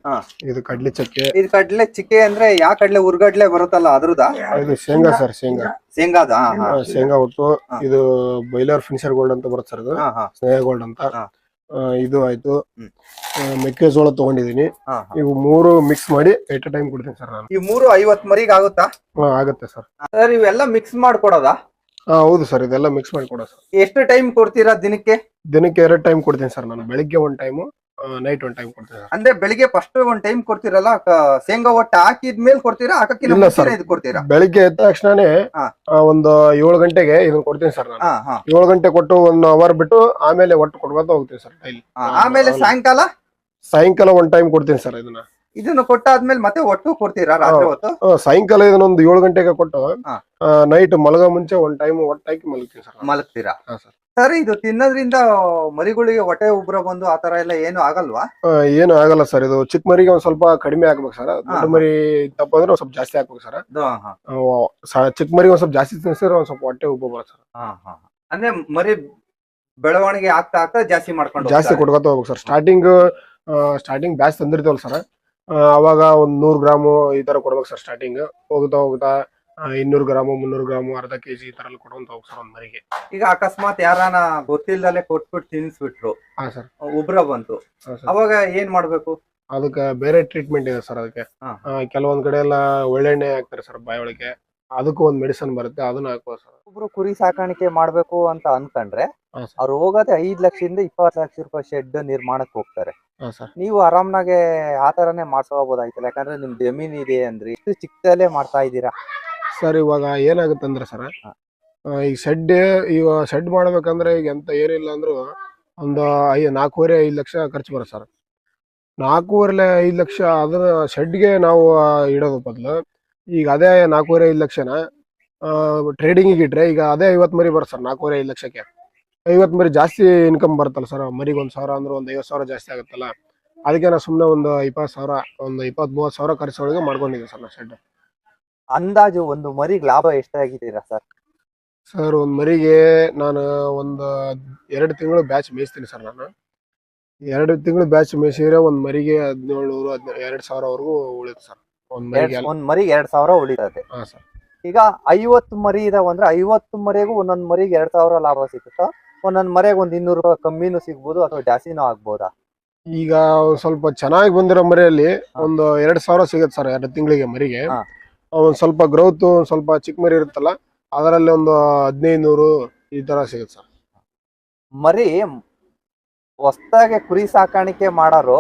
ಇದು ಕಡ್ಲಿ ಚಕ್ಕೆ. ಇದು ಕಡ್ಲೆ ಚಿಕ್ಕೆ ಅಂದ್ರೆ ಯಾ ಕಡ್ಲೆ ಉರ್ಗಡ್ಲೆ ಬರುತ್ತಲ್ಲ ಅದ್ರದ? ಇದು ಶೇಂಗಾ ಸರ್ ಶೇಂಗಾ. ಶೇಂಗಾದ. ಆ, ಶೇಂಗಾ ಹೊತ್ತು ಇದು ಬೈಲರ್ ಫಿನಿಷರ್ ಗೋಲ್ಡ್ ಅಂತ ಬರುತ್ತೆ ಸರ್ ಇದು. ಹಾ, ಹಾ, ಸ್ನೇಹ ಗೋಲ್ಡ್ ಅಂತ. ಹಾ. ಆ, ಇದು ಆಯ್ತು. ಹ್ಮ್. ಆ, ಮೆಕ್ಕೆಜೋಳ ತಗೊಂಡಿದ್ದೀನಿ. ಹಾ, ಹಾ. ಇವು ಮೂರು ಮಿಕ್ಸ್ ಮಾಡಿ ಎಟ್ ಟೈಮ್ ಕೊಡ್ತೀನಿ ಸರ್ ನಾನು. ಈ ಮೂರು ಐವತ್ ಮರಿಗ್ ಆಗುತ್ತಾ? ಆಗುತ್ತೆ ಆಗತ್ತೆ ಸರ್. ಸರ್ ಇವೆಲ್ಲ ಮಿಕ್ಸ್ ಮಾಡ್ಕೊಡೋದಾ? ಹಾ ಹೌದು ಸರ್ ಇದೆಲ್ಲ ಮಿಕ್ಸ್ ಮಾಡಿ ಕೊಡೋ ಸರ್. ಎಷ್ಟು ಟೈಮ್ ಕೊಡ್ತೀರಾ ದಿನಕ್ಕೆ? ದಿನಕ್ಕೆ ಎರಡು ಟೈಮ್ ಕೊಡ್ತೀನಿ ಸರ್ ನಾನು. ಬೆಳಿಗ್ಗೆ ಒಂದು ಟೈಮು ನೈಟ್ ಒಂದು ಟೈಮ್ ಕೊಡ್ತೀನಿ ಸರ್. ಅಂದ್ರೆ ಬೆಳಿಗ್ಗೆ ಫಸ್ಟ್ ಒಂದ್ ಟೈಮ್ ಕೊಡ್ತೀರಲ್ಲ ಕ- ಶೇಂಗಾ ಒಟ್ಟ ಹಾಕಿದ್ಮೇಲೆ ಕೊಡ್ತೀರಾ ಹಾಕಕ್ಕಿಂತ ಇಲ್ಲ ಮುಂಚೆನೇ ಇದು ಕೊಡ್ತೀರಾ? ಬೆಳಿಗ್ಗೆ ಎದ್ದ ತಕ್ಷಣನೇ ಹಾ. ಆ, ಒಂದು ಏಳು ಗಂಟೆಗೆ ಇದನ್ನ ಕೊಡ್ತೀನಿ ಸರ್ ನಾನು. ಹಾ ಹಾ. ಏಳು ಗಂಟೆ ಕೊಟ್ಟು ಒನ್ ಅವರ್ ಬಿಟ್ಟು ಆಮೇಲೆ ಒಟ್ಟು ಕೊಡ್ಕೊತ ಹೋಗ್ತೀನಿ ಸರ್ ಡೈಲಿ ಹಾ. ಆಮೇಲೆ ಸಾಯಂಕಾಲ? ಸಾಯಂಕಾಲ ಒಂದ್ ಟೈಮ್ ಕೊಡ್ತೀನಿ ಸರ್ ಇದನ್ನ. ಇದನ್ನ ಕೊಟ್ಟಾದ್ಮೇಲೆ ಮತ್ತೆ ಒಟ್ಟು ಕೊಡ್ತೀರಾ ರಾತ್ರಿ ಹೊತ್ತು? ಸಾಯಂಕಾಲ ಇದನ್ನ ಒಂದು ಏಳು ಗಂಟೆಗೆ ಕೊಟ್ಟು ನೈಟ್ ಮಲಗೋ ಮುಂಚೆ ಒಂದ್ ಟೈಮ್ ಒಟ್ಟಾಕಿ ಮಲಗ್ತೀನಿ ಸರ್. ಮಲಗ್ತೀರಾ? ಸರ್. ಇದು ತಿನ್ನೋದ್ರಿಂದ ಮರಿಗಳಿಗೆ ಹೊಟ್ಟೆ ಉಬ್ರ ಬಂದು ಆ ತರ ಎಲ್ಲ ಏನು ಆಗಲ್ವಾ? ಏನು ಆಗಲ್ಲ ಸರ್. ಇದು ಚಿಕ್ಕ ಮರಿಗೆ ಒಂದ್ ಸ್ವಲ್ಪ ಕಡಿಮೆ ಆಗ್ಬೇಕು ಸರ್. ದೊಡ್ಡ ಮರಿ ತಪ್ಪ ಅಂದ್ರೆ ಒಂದ್ ಸ್ವಲ್ಪ ಜಾಸ್ತಿ ಹಾಕ್ಬೇಕು ಸರ್. ಚಿಕ್ಕ ಮರಿಗೆ ಒಂದ್ ಸ್ವಲ್ಪ ಜಾಸ್ತಿ ತಿನ್ಸಿದ್ರೆ ಒಂದ್ ಸ್ವಲ್ಪ ಹೊಟ್ಟೆ ಉಬ್ಬ ಬರುತ್ತೆ ಸರ್. ಅಂದ್ರೆ ಮರಿ ಬೆಳವಣಿಗೆ ಆಗ್ತಾ ಆಗ್ತಾ ಜಾಸ್ತಿ ಮಾಡ್ಕೊಂಡು ಜಾಸ್ತಿ. ಕೊಡ್ಕೊತ ಹೋಗ್ಬೇಕು ಸರ್. ಸ್ಟಾರ್ಟಿಂಗ್ ಸ್ಟಾರ್ಟಿಂಗ್ ಬ್ಯಾಚ್ ತಂದಿರ್ತೀವಲ್ಲ ಸರ್. ಅವಾಗ ಒಂದ್ ನೂರು ಗ್ರಾಮು ಈ ತರ ಕೊಡ್ಬೇಕು ಸರ್ ಸ್ಟಾರ್ಟಿಂಗ್ ಹೋಗ್ತಾ ಹೋಗ್ತಾ ಇನ್ನೂರ್ ಗ್ರಾಮು ಮುನ್ನೂರು ಗ್ರಾಮು ಅರ್ಧ ಕೆಜಿ ಈ ತರ ಕೊಡುವಂತ ಹೋಗ್ಬೇಕು ಸರ್ ಒಂದ್ ಮರಿಗೆ ಈಗ ಅಕಸ್ಮಾತ್ ಯಾರಾನ ಗೊತ್ತಿಲ್ದಲೆ ಕೊಟ್ಬಿಟ್ಟು ತಿನ್ಸ್ಬಿಟ್ರು. ಹಾ ಸರ್ ಉಬ್ರ ಬಂತು. ಹಾ ಸರ್ ಅವಾಗ ಏನ್ ಮಾಡ್ಬೇಕು? ಅದಕ್ಕೆ ಬೇರೆ ಟ್ರೀಟ್ಮೆಂಟ್ ಇದೆ ಸರ್ ಅದಕ್ಕೆ. ಹಾ. ಆ, ಕೆಲವೊಂದ್ ಕಡೆ ಎಲ್ಲ ಒಳ್ಳೆಣ್ಣೆ ಹಾಕ್ತಾರೆ ಸರ್ ಬಾಯೊಳಗೆ ಅದಕ್ಕೂ ಒಂದ್ ಮೆಡಿಸನ್ ಬರುತ್ತೆ ಅದನ್ನ ಹಾಕುವ ಸರ್. ಒಬ್ರು ಕುರಿ ಸಾಕಾಣಿಕೆ ಮಾಡ್ಬೇಕು ಅಂತ ಅನ್ಕೊಂಡ್ರೆ ಹಾ ಸರ್. ಅವ್ರು ಹೋಗೋದೇ ಐದ್ ಲಕ್ಷದಿಂದ ಇಪ್ಪತ್ತು ಲಕ್ಷ ರೂಪಾಯಿ ಶೆಡ್ ನಿರ್ಮಾಣಕ್ಕೆ ಹೋಗ್ತಾರೆ. ಹಾ ಸರ್. ನೀವು ಆರಾಮ್ನಾಗೆ ಆ ತರನೇ ಮಾಡ್ಸ್ಕೋಬಹುದಾಯ್ತಲ್ಲ ಯಾಕಂದ್ರೆ ನಿಮ್ ಜಮೀನ್ ಇದೆ ಅಂದ್ರೆ ಇಷ್ಟು ಚಿಕ್ಕದಲ್ಲೇ ಮಾಡ್ತಾ ಇದ್ದೀರಾ? ಸರ್ ಇವಾಗ ಏನಾಗುತ್ತೆ ಅಂದ್ರೆ ಸರ್ ಈ ಈಗ ಶೆಡ್ ಈಗ ಶೆಡ್ ಮಾಡ್ಬೇಕಂದ್ರೆ ಈಗ ಎಂತ ಏನಿಲ್ಲ ಅಂದ್ರು ಒಂದು ಐ ನಾಲ್ಕೂವರೆ ಐದು ಲಕ್ಷ ಖರ್ಚು ಬರುತ್ತೆ ಸರ್. ನಾಲ್ಕೂವರೆ ಐದು ಲಕ್ಷ ಅದರ ಶೆಡ್ಗೆ ನಾವು ಆ, ಇಡೋದು ಬದಲು ಈಗ ಅದೇ ನಾಲ್ಕೂವರೆ ಐದು ಲಕ್ಷನ ಟ್ರೇಡಿಂಗಿಗೆ ಇಟ್ಟರೆ ಈಗ ಅದೇ ಐವತ್ತು ಮರಿ ಬರುತ್ತೆ ಸರ್ ನಾಲ್ಕೂವರೆ ಐದು ಲಕ್ಷಕ್ಕೆ. ಐವತ್ತು ಮರಿ ಜಾಸ್ತಿ ಇನ್ಕಮ್ ಬರುತ್ತಲ್ಲ ಸರ್ ಮರಿಗೆ ಒಂದು ಸಾವಿರ ಅಂದ್ರೆ ಒಂದು ಐವತ್ತು ಸಾವಿರ ಜಾಸ್ತಿ ಆಗುತ್ತಲ್ಲ. ಅದಕ್ಕೆ ನಾನು ಸುಮ್ಮನೆ ಒಂದು ಇಪ್ಪತ್ತು ಸಾವಿರ ಒಂದು ಇಪ್ಪತ್ತು ಮೂವತ್ತು ಸಾವಿರ ಖರ್ಚೊಳಗೆ ಮಾಡ್ಕೊಂಡಿದ್ದೆ ಸರ್ ನಾನು ಶೆಡ್ ಅಂದಾಜು ಒಂದು ಮರಿಗೆ ಲಾಭ ಎಷ್ಟಾಗಿದ್ದೀರಾ ಸರ್? ಸರ್ ಒಂದು ಮರಿಗೆ ನಾನು ಒಂದು ಎರಡು ತಿಂಗಳು ಬ್ಯಾಚ್ ಮೇಯಿಸ್ತೀನಿ ಸರ್ ನಾನು. ಎರಡು ತಿಂಗಳು ಬ್ಯಾಚ್ ಮೇಯಿಸಿದ್ರೆ ಒಂದು ಮರಿಗೆ ಹದಿನೇಳು ನೂರು ಹದಿನೇಳು ಎರಡು ಸಾವಿರವರೆಗೂ ಉಳಿಯುತ್ತೆ ಸರ್. ಒಂದ್ ಮರಿಗೆ ಎರಡ್- ಸಾವಿರ ಉಳಿತದೆ. ಹಾ ಸರ್. ಈಗ ಐವತ್ತು ಮರಿ ಇದಾವ ಅಂದ್ರೆ ಐವತ್ತು ಮರಿಗೂ ಒಂದೊಂದ್ ಮರಿಗೆ ಎರಡ್ ಸಾವಿರ ಲಾಭ ಸಿಗುತ್ತಾ? ಒಂದೊಂದ್ ಮರಿಗೆ ಒಂದ್ ಇನ್ನೂರು ರೂಪಾಯಿ ಕಮ್ಮಿನೂ ಸಿಗ್ಬೋದು ಅಥವಾ ಜಾಸ್ತಿನೂ ಆಗ್ಬೋದಾ? ಈಗ ಸ್ವಲ್ಪ ಚೆನ್ನಾಗಿ ಬಂದಿರೋ ಮರಿಯಲ್ಲಿ ಒಂದು ಎರಡ್ ಸಾವಿರ ಸಿಗುತ್ತೆ ಸರ್ ಎರಡು ತಿಂಗಳಿಗೆ ಮರಿಗೆ. ಒಂದ್ ಸ್ವಲ್ಪ ಗ್ರೌತ್ ಒಂದ್ ಸ್ವಲ್ಪ ಚಿಕ್ಕ ಮರಿ ಇರುತ್ತಲ್ಲ ಅದರಲ್ಲಿ ಒಂದು ಹದಿನೈದು ನೂರು ಈ ತರ ಸಿಗುತ್ತೆ ಸರ್. ಮರಿ ಹೊಸದಾಗಿ ಕುರಿ ಸಾಕಾಣಿಕೆ ಮಾಡೋರು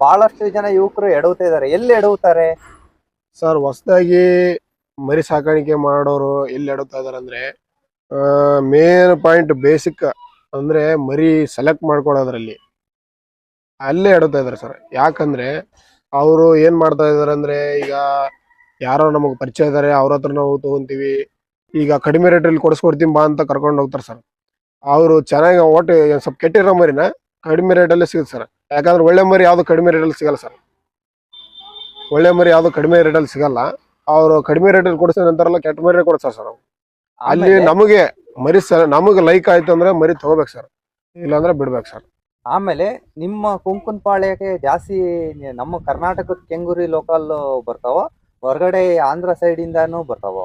ಬಹಳಷ್ಟು ಜನ ಯುವಕರು ಎಡವುತ್ತಾ ಇದಾರೆ ಎಲ್ಲಿ ಎಡವುತ್ತಾರೆ? ಸರ್, ಹೊಸದಾಗಿ ಮರಿ ಸಾಕಾಣಿಕೆ ಮಾಡೋರು ಎಲ್ಲಿ ಎಡುತ್ತಾ ಇದಾರೆ ಅಂದ್ರೆ ಮೇನ್ ಪಾಯಿಂಟ್ ಬೇಸಿಕ್ ಅಂದ್ರೆ ಮರಿ ಸೆಲೆಕ್ಟ್ ಮಾಡ್ಕೊಳ್ಳೋದ್ರಲ್ಲಿ. ಅಲ್ಲೇ ಎಡುತ್ತಾ ಇದಾರೆ ಸರ್. ಯಾಕಂದ್ರೆ, ಅವರು ಏನ್ ಮಾಡ್ತಾ ಇದಾರೆ ಅಂದ್ರೆ, ಈಗ ಯಾರೋ ನಮಗೆ ಪರಿಚಯ ಇದಾರೆ ಅವ್ರ ಹತ್ರ ನಾವು ತಗೊಂತೀವಿ. ಈಗ ಕಡಿಮೆ ರೇಟಲ್ಲಿ ಕೊಡಿಸ್ಕೊಡ್ತೀನಿ ಬಾ ಅಂತ ಕರ್ಕೊಂಡು ಹೋಗ್ತಾರೆ ಸರ್. ಅವರು ಚೆನ್ನಾಗಿ ಒಟ್ಟು ಸ್ವಲ್ಪ ಕೆಟ್ಟಿರೋ ಮರಿನ ಕಡಿಮೆ ರೇಟಲ್ಲೇ ಸಿಗುತ್ತೆ ಸರ್. ಯಾಕಂದ್ರೆ ಒಳ್ಳೆ ಮರಿ ಯಾವುದು ಕಡಿಮೆ ರೇಟಲ್ಲಿ ಸಿಗಲ್ಲ ಸರ್. ಒಳ್ಳೆ ಮರಿ ಯಾವುದು ಕಡಿಮೆ ರೇಟಲ್ಲಿ ಸಿಗಲ್ಲ. ಅವರು ಕಡಿಮೆ ರೇಟಲ್ಲಿ ಕೊಡಿಸಿದ ನಂತರಲ್ಲ ಕೆಟ್ಟ ಮರಿ ಕೊಡ್ತಾರೆ ಸರ್ ಅಲ್ಲಿ ನಮಗೆ ಮರಿ ಸರ್ ನಮಗೆ ಲೈಕ್ ಆಯ್ತು ಅಂದ್ರೆ ಮರಿ ತಗೋಬೇಕು ಸರ್. ಇಲ್ಲಾಂದ್ರೆ ಬಿಡ್ಬೇಕು ಸರ್. ಆಮೇಲೆ ನಿಮ್ಮ ಕುಂಕುನ್ ಪಾಳ್ಯಕ್ಕೆ ಜಾಸ್ತಿ ನಮ್ಮ ಕರ್ನಾಟಕದ ಕೆಂಗೂರಿ ಲೋಕಲ್ ಬರ್ತಾವ ಹೊರಗಡೆ ಆಂಧ್ರ ಸೈಡ್ ಇಂದಾನು ಬರ್ತಾವ?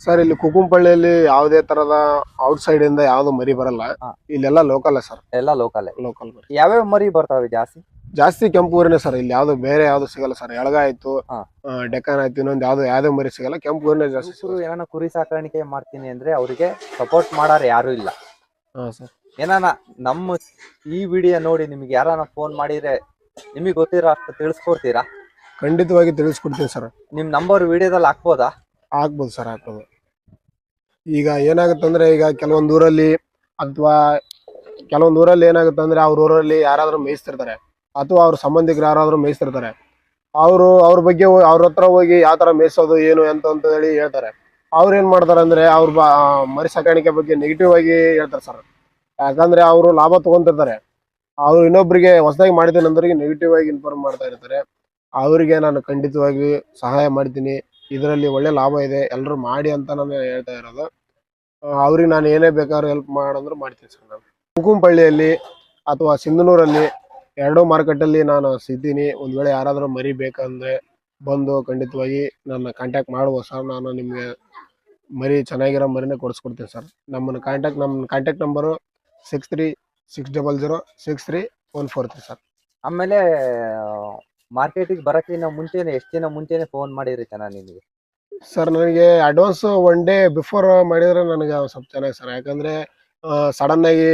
ಸರ್ ಇಲ್ಲಿ ಕುಕುಂಪಳ್ಳಿಯಲ್ಲಿ ಯಾವುದೇ ತರದ ಔಟ್ ಸೈಡ್ ಇಂದ ಯಾವ್ದು ಮರಿ ಬರಲ್ಲ. ಹಾ. ಇಲ್ಲೆಲ್ಲ ಲೋಕಲ್ ಸರ್. ಎಲ್ಲ ಲೋಕಲ್ ಲೋಕಲ್ ಮರಿ. ಯಾವ್ಯಾವ ಮರಿ ಬರ್ತಾವೆ ಜಾಸ್ತಿ? ಜಾಸ್ತಿ ಕೆಂಪು ಊರಿನೇ ಸರ್ ಇಲ್ಲಿ ಯಾವ್ದು ಬೇರೆ ಯಾವ್ದು ಸಿಗಲ್ಲ ಸರ್. ಎಳಗ ಆಯ್ತು ಹಾ. ಆ, ಡೆಕ್ಕನ್ ಆಯ್ತು ಇನ್ನೊಂದು ಯಾವ್ದು ಯಾವ್ದೇ ಮರಿ ಸಿಗಲ್ಲ ಕೆಂಪು ಊರಿನೇ ಜಾಸ್ತಿ ಏನಾನ ಕುರಿ ಸಾಕಾಣಿಕೆ ಮಾಡ್ತೀನಿ ಅಂದ್ರೆ ಅವರಿಗೆ ಸಪೋರ್ಟ್ ಮಾಡಾರ ಯಾರು ಇಲ್ಲ. ಸರ್. ಏನಾನ ನಮ್ಮ ಈ ವಿಡಿಯೋ ನೋಡಿ ನಿಮ್ಗೆ ಯಾರಾನ ಫೋನ್ ಮಾಡಿದ್ರೆ ನಿಮಗೆ ಗೊತ್ತಿರೋ ಅಷ್ಟು ತಿಳಿಸ್ಕೊಡ್ತೀರಾ? ಖಂಡಿತವಾಗಿ ತಿಳಿಸ್ಕೊಡ್ತೀನಿ ಸರ್. ನಿಮ್ ನಂಬರ್ ವಿಡಿಯೋದಲ್ಲಿ ಹಾಕ್ಬೋದಾ? ಆಗ್ಬೋದು ಸರ್ ಆಗ್ತದೆ ಈಗ ಏನಾಗುತ್ತೆ ಅಂದ್ರೆ ಈಗ ಕೆಲವೊಂದು ಊರಲ್ಲಿ ಅಥವಾ ಕೆಲವೊಂದು ಊರಲ್ಲಿ ಏನಾಗುತ್ತೆ ಅಂದ್ರೆ ಅವ್ರ ಊರಲ್ಲಿ ಯಾರಾದ್ರೂ ಮೇಯಿಸ್ತಿರ್ತಾರೆ ಅಥವಾ ಅವ್ರ ಸಂಬಂಧಿಕರು ಯಾರಾದ್ರೂ ಮೇಯಿಸ್ತಿರ್ತಾರೆ. ಅವರು ಅವ್ರ ಬಗ್ಗೆ ಅವ್ರ ಹತ್ರ ಹೋಗಿ ಯಾವ ತರ ಮೇಯಿಸೋದು, ಏನು, ಎಂತ ಅಂತ ಹೇಳಿ ಹೇಳ್ತಾರೆ. ಅವ್ರು ಏನ್ ಮಾಡ್ತಾರೆ ಅಂದ್ರೆ ಅವ್ರ ಮರಿ ಸಾಕಾಣಿಕೆ ಬಗ್ಗೆ ನೆಗೆಟಿವ್ ಆಗಿ ಹೇಳ್ತಾರೆ ಸರ್. ಯಾಕಂದ್ರೆ ಅವರು ಲಾಭ ತಗೊಂತಿರ್ತಾರೆ. ಅವ್ರು ಇನ್ನೊಬ್ರಿಗೆ ಹೊಸದಾಗಿ ಮಾಡಿದ್ದೀನಿ ಅಂದ್ರಿಗೆ ನೆಗೆಟಿವ್ ಆಗಿ ಇನ್ಫಾರ್ಮ್ ಮಾಡ್ತಾ ಇರ್ತಾರೆ. ಅವರಿಗೆ ನಾನು ಖಂಡಿತವಾಗಿ ಸಹಾಯ ಮಾಡ್ತೀನಿ. ಇದರಲ್ಲಿ ಒಳ್ಳೆ ಲಾಭ ಇದೆ ಎಲ್ಲರೂ ಮಾಡಿ ಅಂತ ನಾನು ಹೇಳ್ತಾ ಇರೋದು. ಅವ್ರಿಗೆ ನಾನು ಏನೇ ಬೇಕಾದ್ರೂ ಹೆಲ್ಪ್ ಮಾಡಂದ್ರು ಮಾಡ್ತೀನಿ ಸರ್ ನಾನು. ಕುಂಕುಂಪಳ್ಳಿಯಲ್ಲಿ ಅಥವಾ ಸಿಂಧನೂರಲ್ಲಿ ಎರಡೂ ಮಾರ್ಕೆಟಲ್ಲಿ ನಾನು ಸಿದ್ದೀನಿ. ಒಂದು ವೇಳೆ ಯಾರಾದರೂ ಮರಿ ಬೇಕಂದ್ರೆ ಬಂದು ಖಂಡಿತವಾಗಿ ನನ್ನ ಕಾಂಟ್ಯಾಕ್ಟ್ ಮಾಡ್ಬೋದು ಸರ್. ನಾನು ನಿಮಗೆ ಮರಿ ಚೆನ್ನಾಗಿರೋ ಮರಿನೇ ಕೊಡಿಸ್ಕೊಡ್ತೀನಿ ಸರ್. ನಮ್ಮನ್ನು ಕಾಂಟ್ಯಾಕ್ಟ್ ನಮ್ಮ contact number six three six double zero six three one four three sir. ಆಮೇಲೆ ಮಾರ್ಕೆಟಿಗೆ ಬರೋಕ್ಕಿಂತ ಮುಂಚೆನೆ ಎಷ್ಟು ದಿನ ಮುಂಚೆನೆ ಫೋನ್ ಮಾಡಿದ್ರಿ ಚೆನ್ನಾಗಿ ನಿಮಗೆ? ಸರ್ ನನಗೆ ಅಡ್ವಾನ್ಸ್ ಒನ್ ಡೇ ಬಿಫೋರ್ ಮಾಡಿದ್ರೆ ನನಗೆ ಸ್ವಲ್ಪ ಚೆನ್ನಾಗಿ ಸರ್ ಯಾಕಂದ್ರೆ ಸಡನ್ ಆಗಿ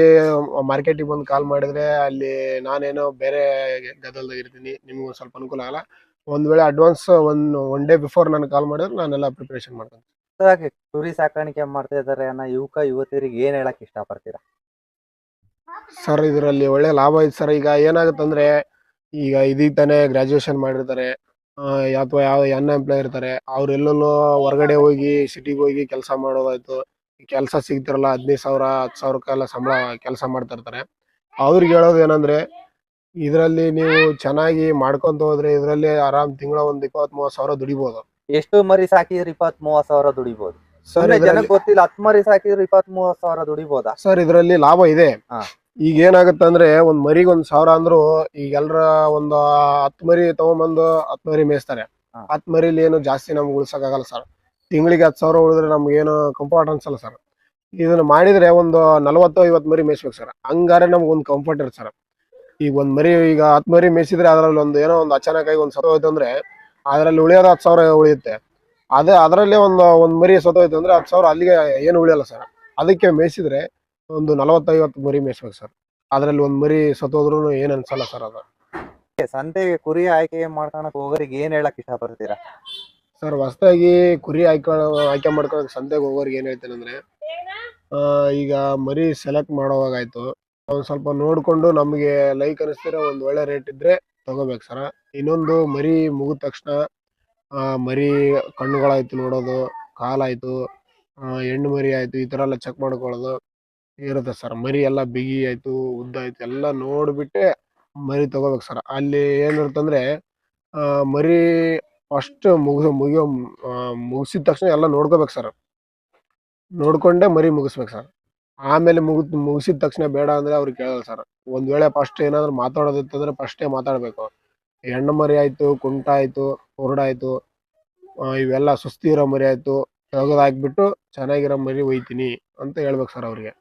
ಮಾರ್ಕೆಟಿಗೆ ಬಂದು ಕಾಲ್ ಮಾಡಿದ್ರೆ ಅಲ್ಲಿ ನಾನೇನೋ ಬೇರೆ ಗದಲ್ದಾಗ ಇರ್ತೀನಿ. ನಿಮ್ಗೆ ಸ್ವಲ್ಪ ಅನುಕೂಲ ಆಗಲ್ಲ. ಒಂದ್ ವೇಳೆ advance one one day before ನನಗೆ ಕಾಲ್ ಮಾಡಿದ್ರೆ ನಾನೆಲ್ಲ ಪ್ರಿಪರೇಷನ್ ಮಾಡ್ತೀನಿ. ಯಾಕೆ ಕುರಿ ಸಾಕಾಣಿಕೆ ಮಾಡ್ತಾ ಇದ್ದಾರೆ ಅನ್ನೋ ಯುವಕ ಯುವತಿಯರಿಗೆ ಏನ್ ಹೇಳಕ್ ಇಷ್ಟಪಡ್ತೀರಾ? ಸರ್ ಇದರಲ್ಲಿ ಒಳ್ಳೆ ಲಾಭ ಐತೆ ಸರ್ ಈಗ ಏನಾಗುತ್ತಂದ್ರೆ ಈಗ ಇದೀಗ ತಾನೇ ಗ್ರಾಜುಯೇಷನ್ ಮಾಡಿರ್ತಾರೆ. ಅಥವಾ ಯಾವ ಎನ್ ಎಂಪ್ಲಾಯ್ ಇರ್ತಾರೆ. ಅವ್ರು ಎಲ್ಲೆಲ್ಲೋ ಹೊರಗಡೆ ಹೋಗಿ ಸಿಟಿಗೆ ಹೋಗಿ ಕೆಲಸ ಮಾಡೋದಾಯ್ತು. ಕೆಲಸ ಸಿಗ್ತಿರಲ್ಲ ಹದಿನೈದು ಸಾವಿರ ಹತ್ತು ಸಾವಿರಕ್ಕೆಲ್ಲ ಸಂಬಳ ಕೆಲಸ ಮಾಡ್ತಾ ಇರ್ತಾರೆ ಅವ್ರಿಗೆ ಹೇಳೋದು ಏನಂದ್ರೆ ಇದರಲ್ಲಿ ನೀವು ಚೆನ್ನಾಗಿ ಮಾಡ್ಕೊಂತ ಹೋದ್ರೆ ಇದರಲ್ಲಿ ಆರಾಮ್ ತಿಂಗಳ ಒಂದ್ ಇಪ್ಪತ್ತ್ ಮೂವತ್ತು ಸಾವಿರ ದುಡಿಬೋದು. ಎಷ್ಟು ಮರಿ ಸಾಕಿದ್ರೆ ಇಪ್ಪತ್ ಮೂವತ್ ಸಾವಿರ ದುಡಿಬಹುದು ಸರ್ ಜನಕ್ಕೆ ಗೊತ್ತಿಲ್ಲ ಹತ್ತು ಮರಿ ಸಾಕಿದ್ರೆ ಇಪ್ಪತ್ ಮೂವತ್ ಸಾವಿರ ದುಡಿಬೋದಾ? ಸರ್ ಇದರಲ್ಲಿ ಲಾಭ ಇದೆ. ಈಗ ಏನಾಗುತ್ತೆ ಅಂದ್ರೆ ಒಂದ್ ಮರಿಗೆ ಒಂದ್ ಸಾವಿರ ಅಂದ್ರು ಈಗ ಎಲ್ರ ಒಂದು ಹತ್ತು ಮರಿ ತಗೊಂಬಂದು ಹತ್ತು ಮರಿ ಮೇಯಿಸ್ತಾರೆ. ಹತ್ ಹತ್ತು ಮರಿಲಿ ಏನು ಜಾಸ್ತಿ ನಮ್ಗೆ ಉಳ್ಸಕ್ಕಾಗಲ್ಲ ಸರ್ ತಿಂಗಳಿಗೆ ಹತ್ತು ಸಾವಿರ ಉಳಿದ್ರೆ ನಮ್ಗೆ ಏನು ಕಂಫರ್ಟ್ ಅನ್ಸಲ್ಲ ಸರ್ ಇದನ್ನ ಮಾಡಿದ್ರೆ ಒಂದು ನಲವತ್ತು ಐವತ್ತು ಮರಿ ಮೇಯಿಸ್ಬೇಕು ಸರ್ ಹಂಗಾರೆ ನಮ್ಗೆ ಒಂದು ಕಂಫರ್ಟ್ ಇರುತ್ತೆ ಸರ್ ಈಗ ಒಂದ್ ಮರಿ ಈಗ ಹತ್ತು ಮರಿ ಮೇಯಿಸಿದ್ರೆ ಅದ್ರಲ್ಲಿ ಒಂದು ಏನೋ ಒಂದು ಅಚಾನಕ್ ಆಗಿ ಒಂದು ಸತ್ತೋಯ್ತು ಅಂದ್ರೆ ಅದರಲ್ಲಿ ಉಳಿಯೋದು ಹತ್ತು ಸಾವಿರ ಉಳಿಯುತ್ತೆ. ಅದೇ ಅದರಲ್ಲೇ ಒಂದು ಒಂದ್ ಮರಿ ಸತ್ತೋಯ್ತು ಅಂದ್ರೆ ಹತ್ತು ಸಾವಿರ ಅಲ್ಲಿಗೆ ಏನು ಉಳಿಯಲ್ಲ ಸರ್ ಅದಕ್ಕೆ ಮೇಯಿಸಿದ್ರೆ ಒಂದು ನಲವತ್ತೈವತ್ತು ಮರಿ ಮೇಯಿಸ್ಬೇಕು ಸರ್. ಅದರಲ್ಲಿ ಒಂದು ಮರಿ ಸತ್ತೋದ್ರು ಏನ್ ಅನ್ಸಲ್ಲ ಸರ್ ಅದು. ಸಂತೆಗೆ ಕುರಿ ಆಯ್ಕೆ ಮಾಡ್ಕೊಳಕ್ ಹೋಗೋರಿಗೆ ಏನ್ ಹೇಳಕ್ ಇಷ್ಟಪಡ್ತೀರಾ? ಸರ್ ಹೊಸದಾಗಿ ಕುರಿ ಆಯ್ಕೆ ಆಯ್ಕೆ ಮಾಡ್ಕೊಳಕ್ ಸಂತೆಗೆ ಹೋಗೋರಿಗೆ ಏನ್ ಹೇಳ್ತೇನೆ ಅಂದ್ರೆ ಆ, ಈಗ ಮರಿ ಸೆಲೆಕ್ಟ್ ಮಾಡೋವಾಗಾಯ್ತು. ಒಂದ್ ಸ್ವಲ್ಪ ನೋಡ್ಕೊಂಡು ನಮಗೆ ಲೈಕ್ ಅನಿಸ್ತಿರೋ ಒಂದ್ ಒಳ್ಳೆ ರೇಟ್ ಇದ್ರೆ ತಗೋಬೇಕು ಸರ್. ಇನ್ನೊಂದು ಮರಿ ಮುಗಿದ ತಕ್ಷಣ ಆ, ಮರಿ ಕಣ್ಣುಗಳಾಯ್ತು ನೋಡೋದು ಕಾಲಾಯ್ತು ಆ, ಹೆಣ್ಣು ಮರಿ ಆಯ್ತು ಈ ತರ ಎಲ್ಲ ಚೆಕ್ ಮಾಡ್ಕೊಳ್ಳೋದು. ಇರುತ್ತೆ ಸರ್. ಮರಿ ಎಲ್ಲ ಬಿಗಿ ಆಯ್ತು, ಉದ್ದ ಆಯ್ತು, ಎಲ್ಲ ನೋಡ್ಬಿಟ್ಟೆ ಮರಿ ತಗೋಬೇಕು ಸರ್. ಅಲ್ಲಿ ಏನಿರುತ್ತಂದ್ರೆ ಮರಿ ಫಸ್ಟ್ ಮುಗಿಸ ಮುಗಿಯೋ ಮುಗಿಸಿದ ತಕ್ಷಣ ಎಲ್ಲ ನೋಡ್ಕೋಬೇಕು ಸರ್. ನೋಡ್ಕೊಂಡೆ ಮರಿ ಮುಗಿಸ್ಬೇಕು ಸರ್. ಆಮೇಲೆ ಮುಗಿದ್, ಮುಗಿಸಿದ ತಕ್ಷಣ ಬೇಡ ಅಂದ್ರೆ ಅವ್ರಿಗೆ ಕೇಳಲ್ಲ ಸರ್. ಒಂದ್ ವೇಳೆ ಫಸ್ಟ್ ಏನಾದ್ರು ಮಾತಾಡೋದಿತ್ತಂದ್ರೆ ಫಸ್ಟೇ ಮಾತಾಡ್ಬೇಕು. ಹೆಣ್ಣು ಮರಿ ಆಯ್ತು, ಕುಂಟ ಆಯ್ತು ಹೊರಡಾಯ್ತು ಇವೆಲ್ಲ ಸುಸ್ತಿ ಇರೋ ಮರಿ ಆಯ್ತು ತೆಗೆದು ಹಾಕ್ಬಿಟ್ಟು ಚೆನ್ನಾಗಿರೋ ಮರಿ ಒಯ್ತೀನಿ ಅಂತ ಹೇಳ್ಬೇಕು ಸರ್ ಅವ್ರಿಗೆ.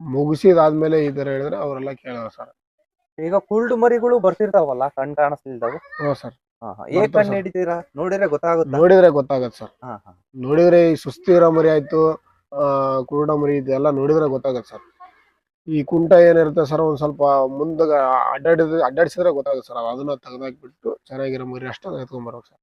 ಮುಗಿಸಿದಾದ್ಮೇಲೆ ಈ ತರ ಹೇಳಿದ್ರೆ ಅವರೆಲ್ಲ ಕೇಳೋ ಸರ್. ಈಗ ಕುಲ್ಡ್ ಮರಿಗಳು ಬರ್ತಿರ್ತಾವಲ್ಲ ಕಣ್ ಕಾಣಿಸ್ತಿಲ್ದವು? ಹ್ಞೂ ಸರ್. ಹಾ, ಹಾ. ಹೇಗ್ ಬರ್ತಾವ್ ಕಣ್ ಸರ್. ಹಿಡಿತೀರಾ? ನೋಡಿದ್ರೆ ಗೊತ್ತಾಗುತ್ತಾ? ನೋಡಿದ್ರೆ ಗೊತ್ತಾಗತ್ತೆ ಸರ್. ಹಾ, ಹಾ. ನೋಡಿದ್ರೆ ಈ ಸುಸ್ತಿ ಇರೋ ಮರಿ ಆಯ್ತು ಆ ಕುರುಡ ಮರಿ ಇದೆಲ್ಲ ನೋಡಿದ್ರೆ ಗೊತ್ತಾಗತ್ತೆ ಸರ್. ಈ ಕುಂಟ ಏನಿರುತ್ತೆ ಸರ್ ಒಂದ್ ಸ್ವಲ್ಪ ಮುಂದೆ ಅಡ್ಡಾಡಿದ್ರೆ ಅಡ್ಡಾಡಿಸಿದ್ರೆ ಗೊತ್ತಾಗುತ್ತೆ ಸರ್. ಅದನ್ನ ತೆಗೆದಾಕ್ಬಿಟ್ಟು ಚೆನ್ನಾಗಿರೋ ಮರಿ ಅಷ್ಟೇ ಎತ್ಕೊಂಡ್ ಬರ್ಬೇಕು ಸರ್.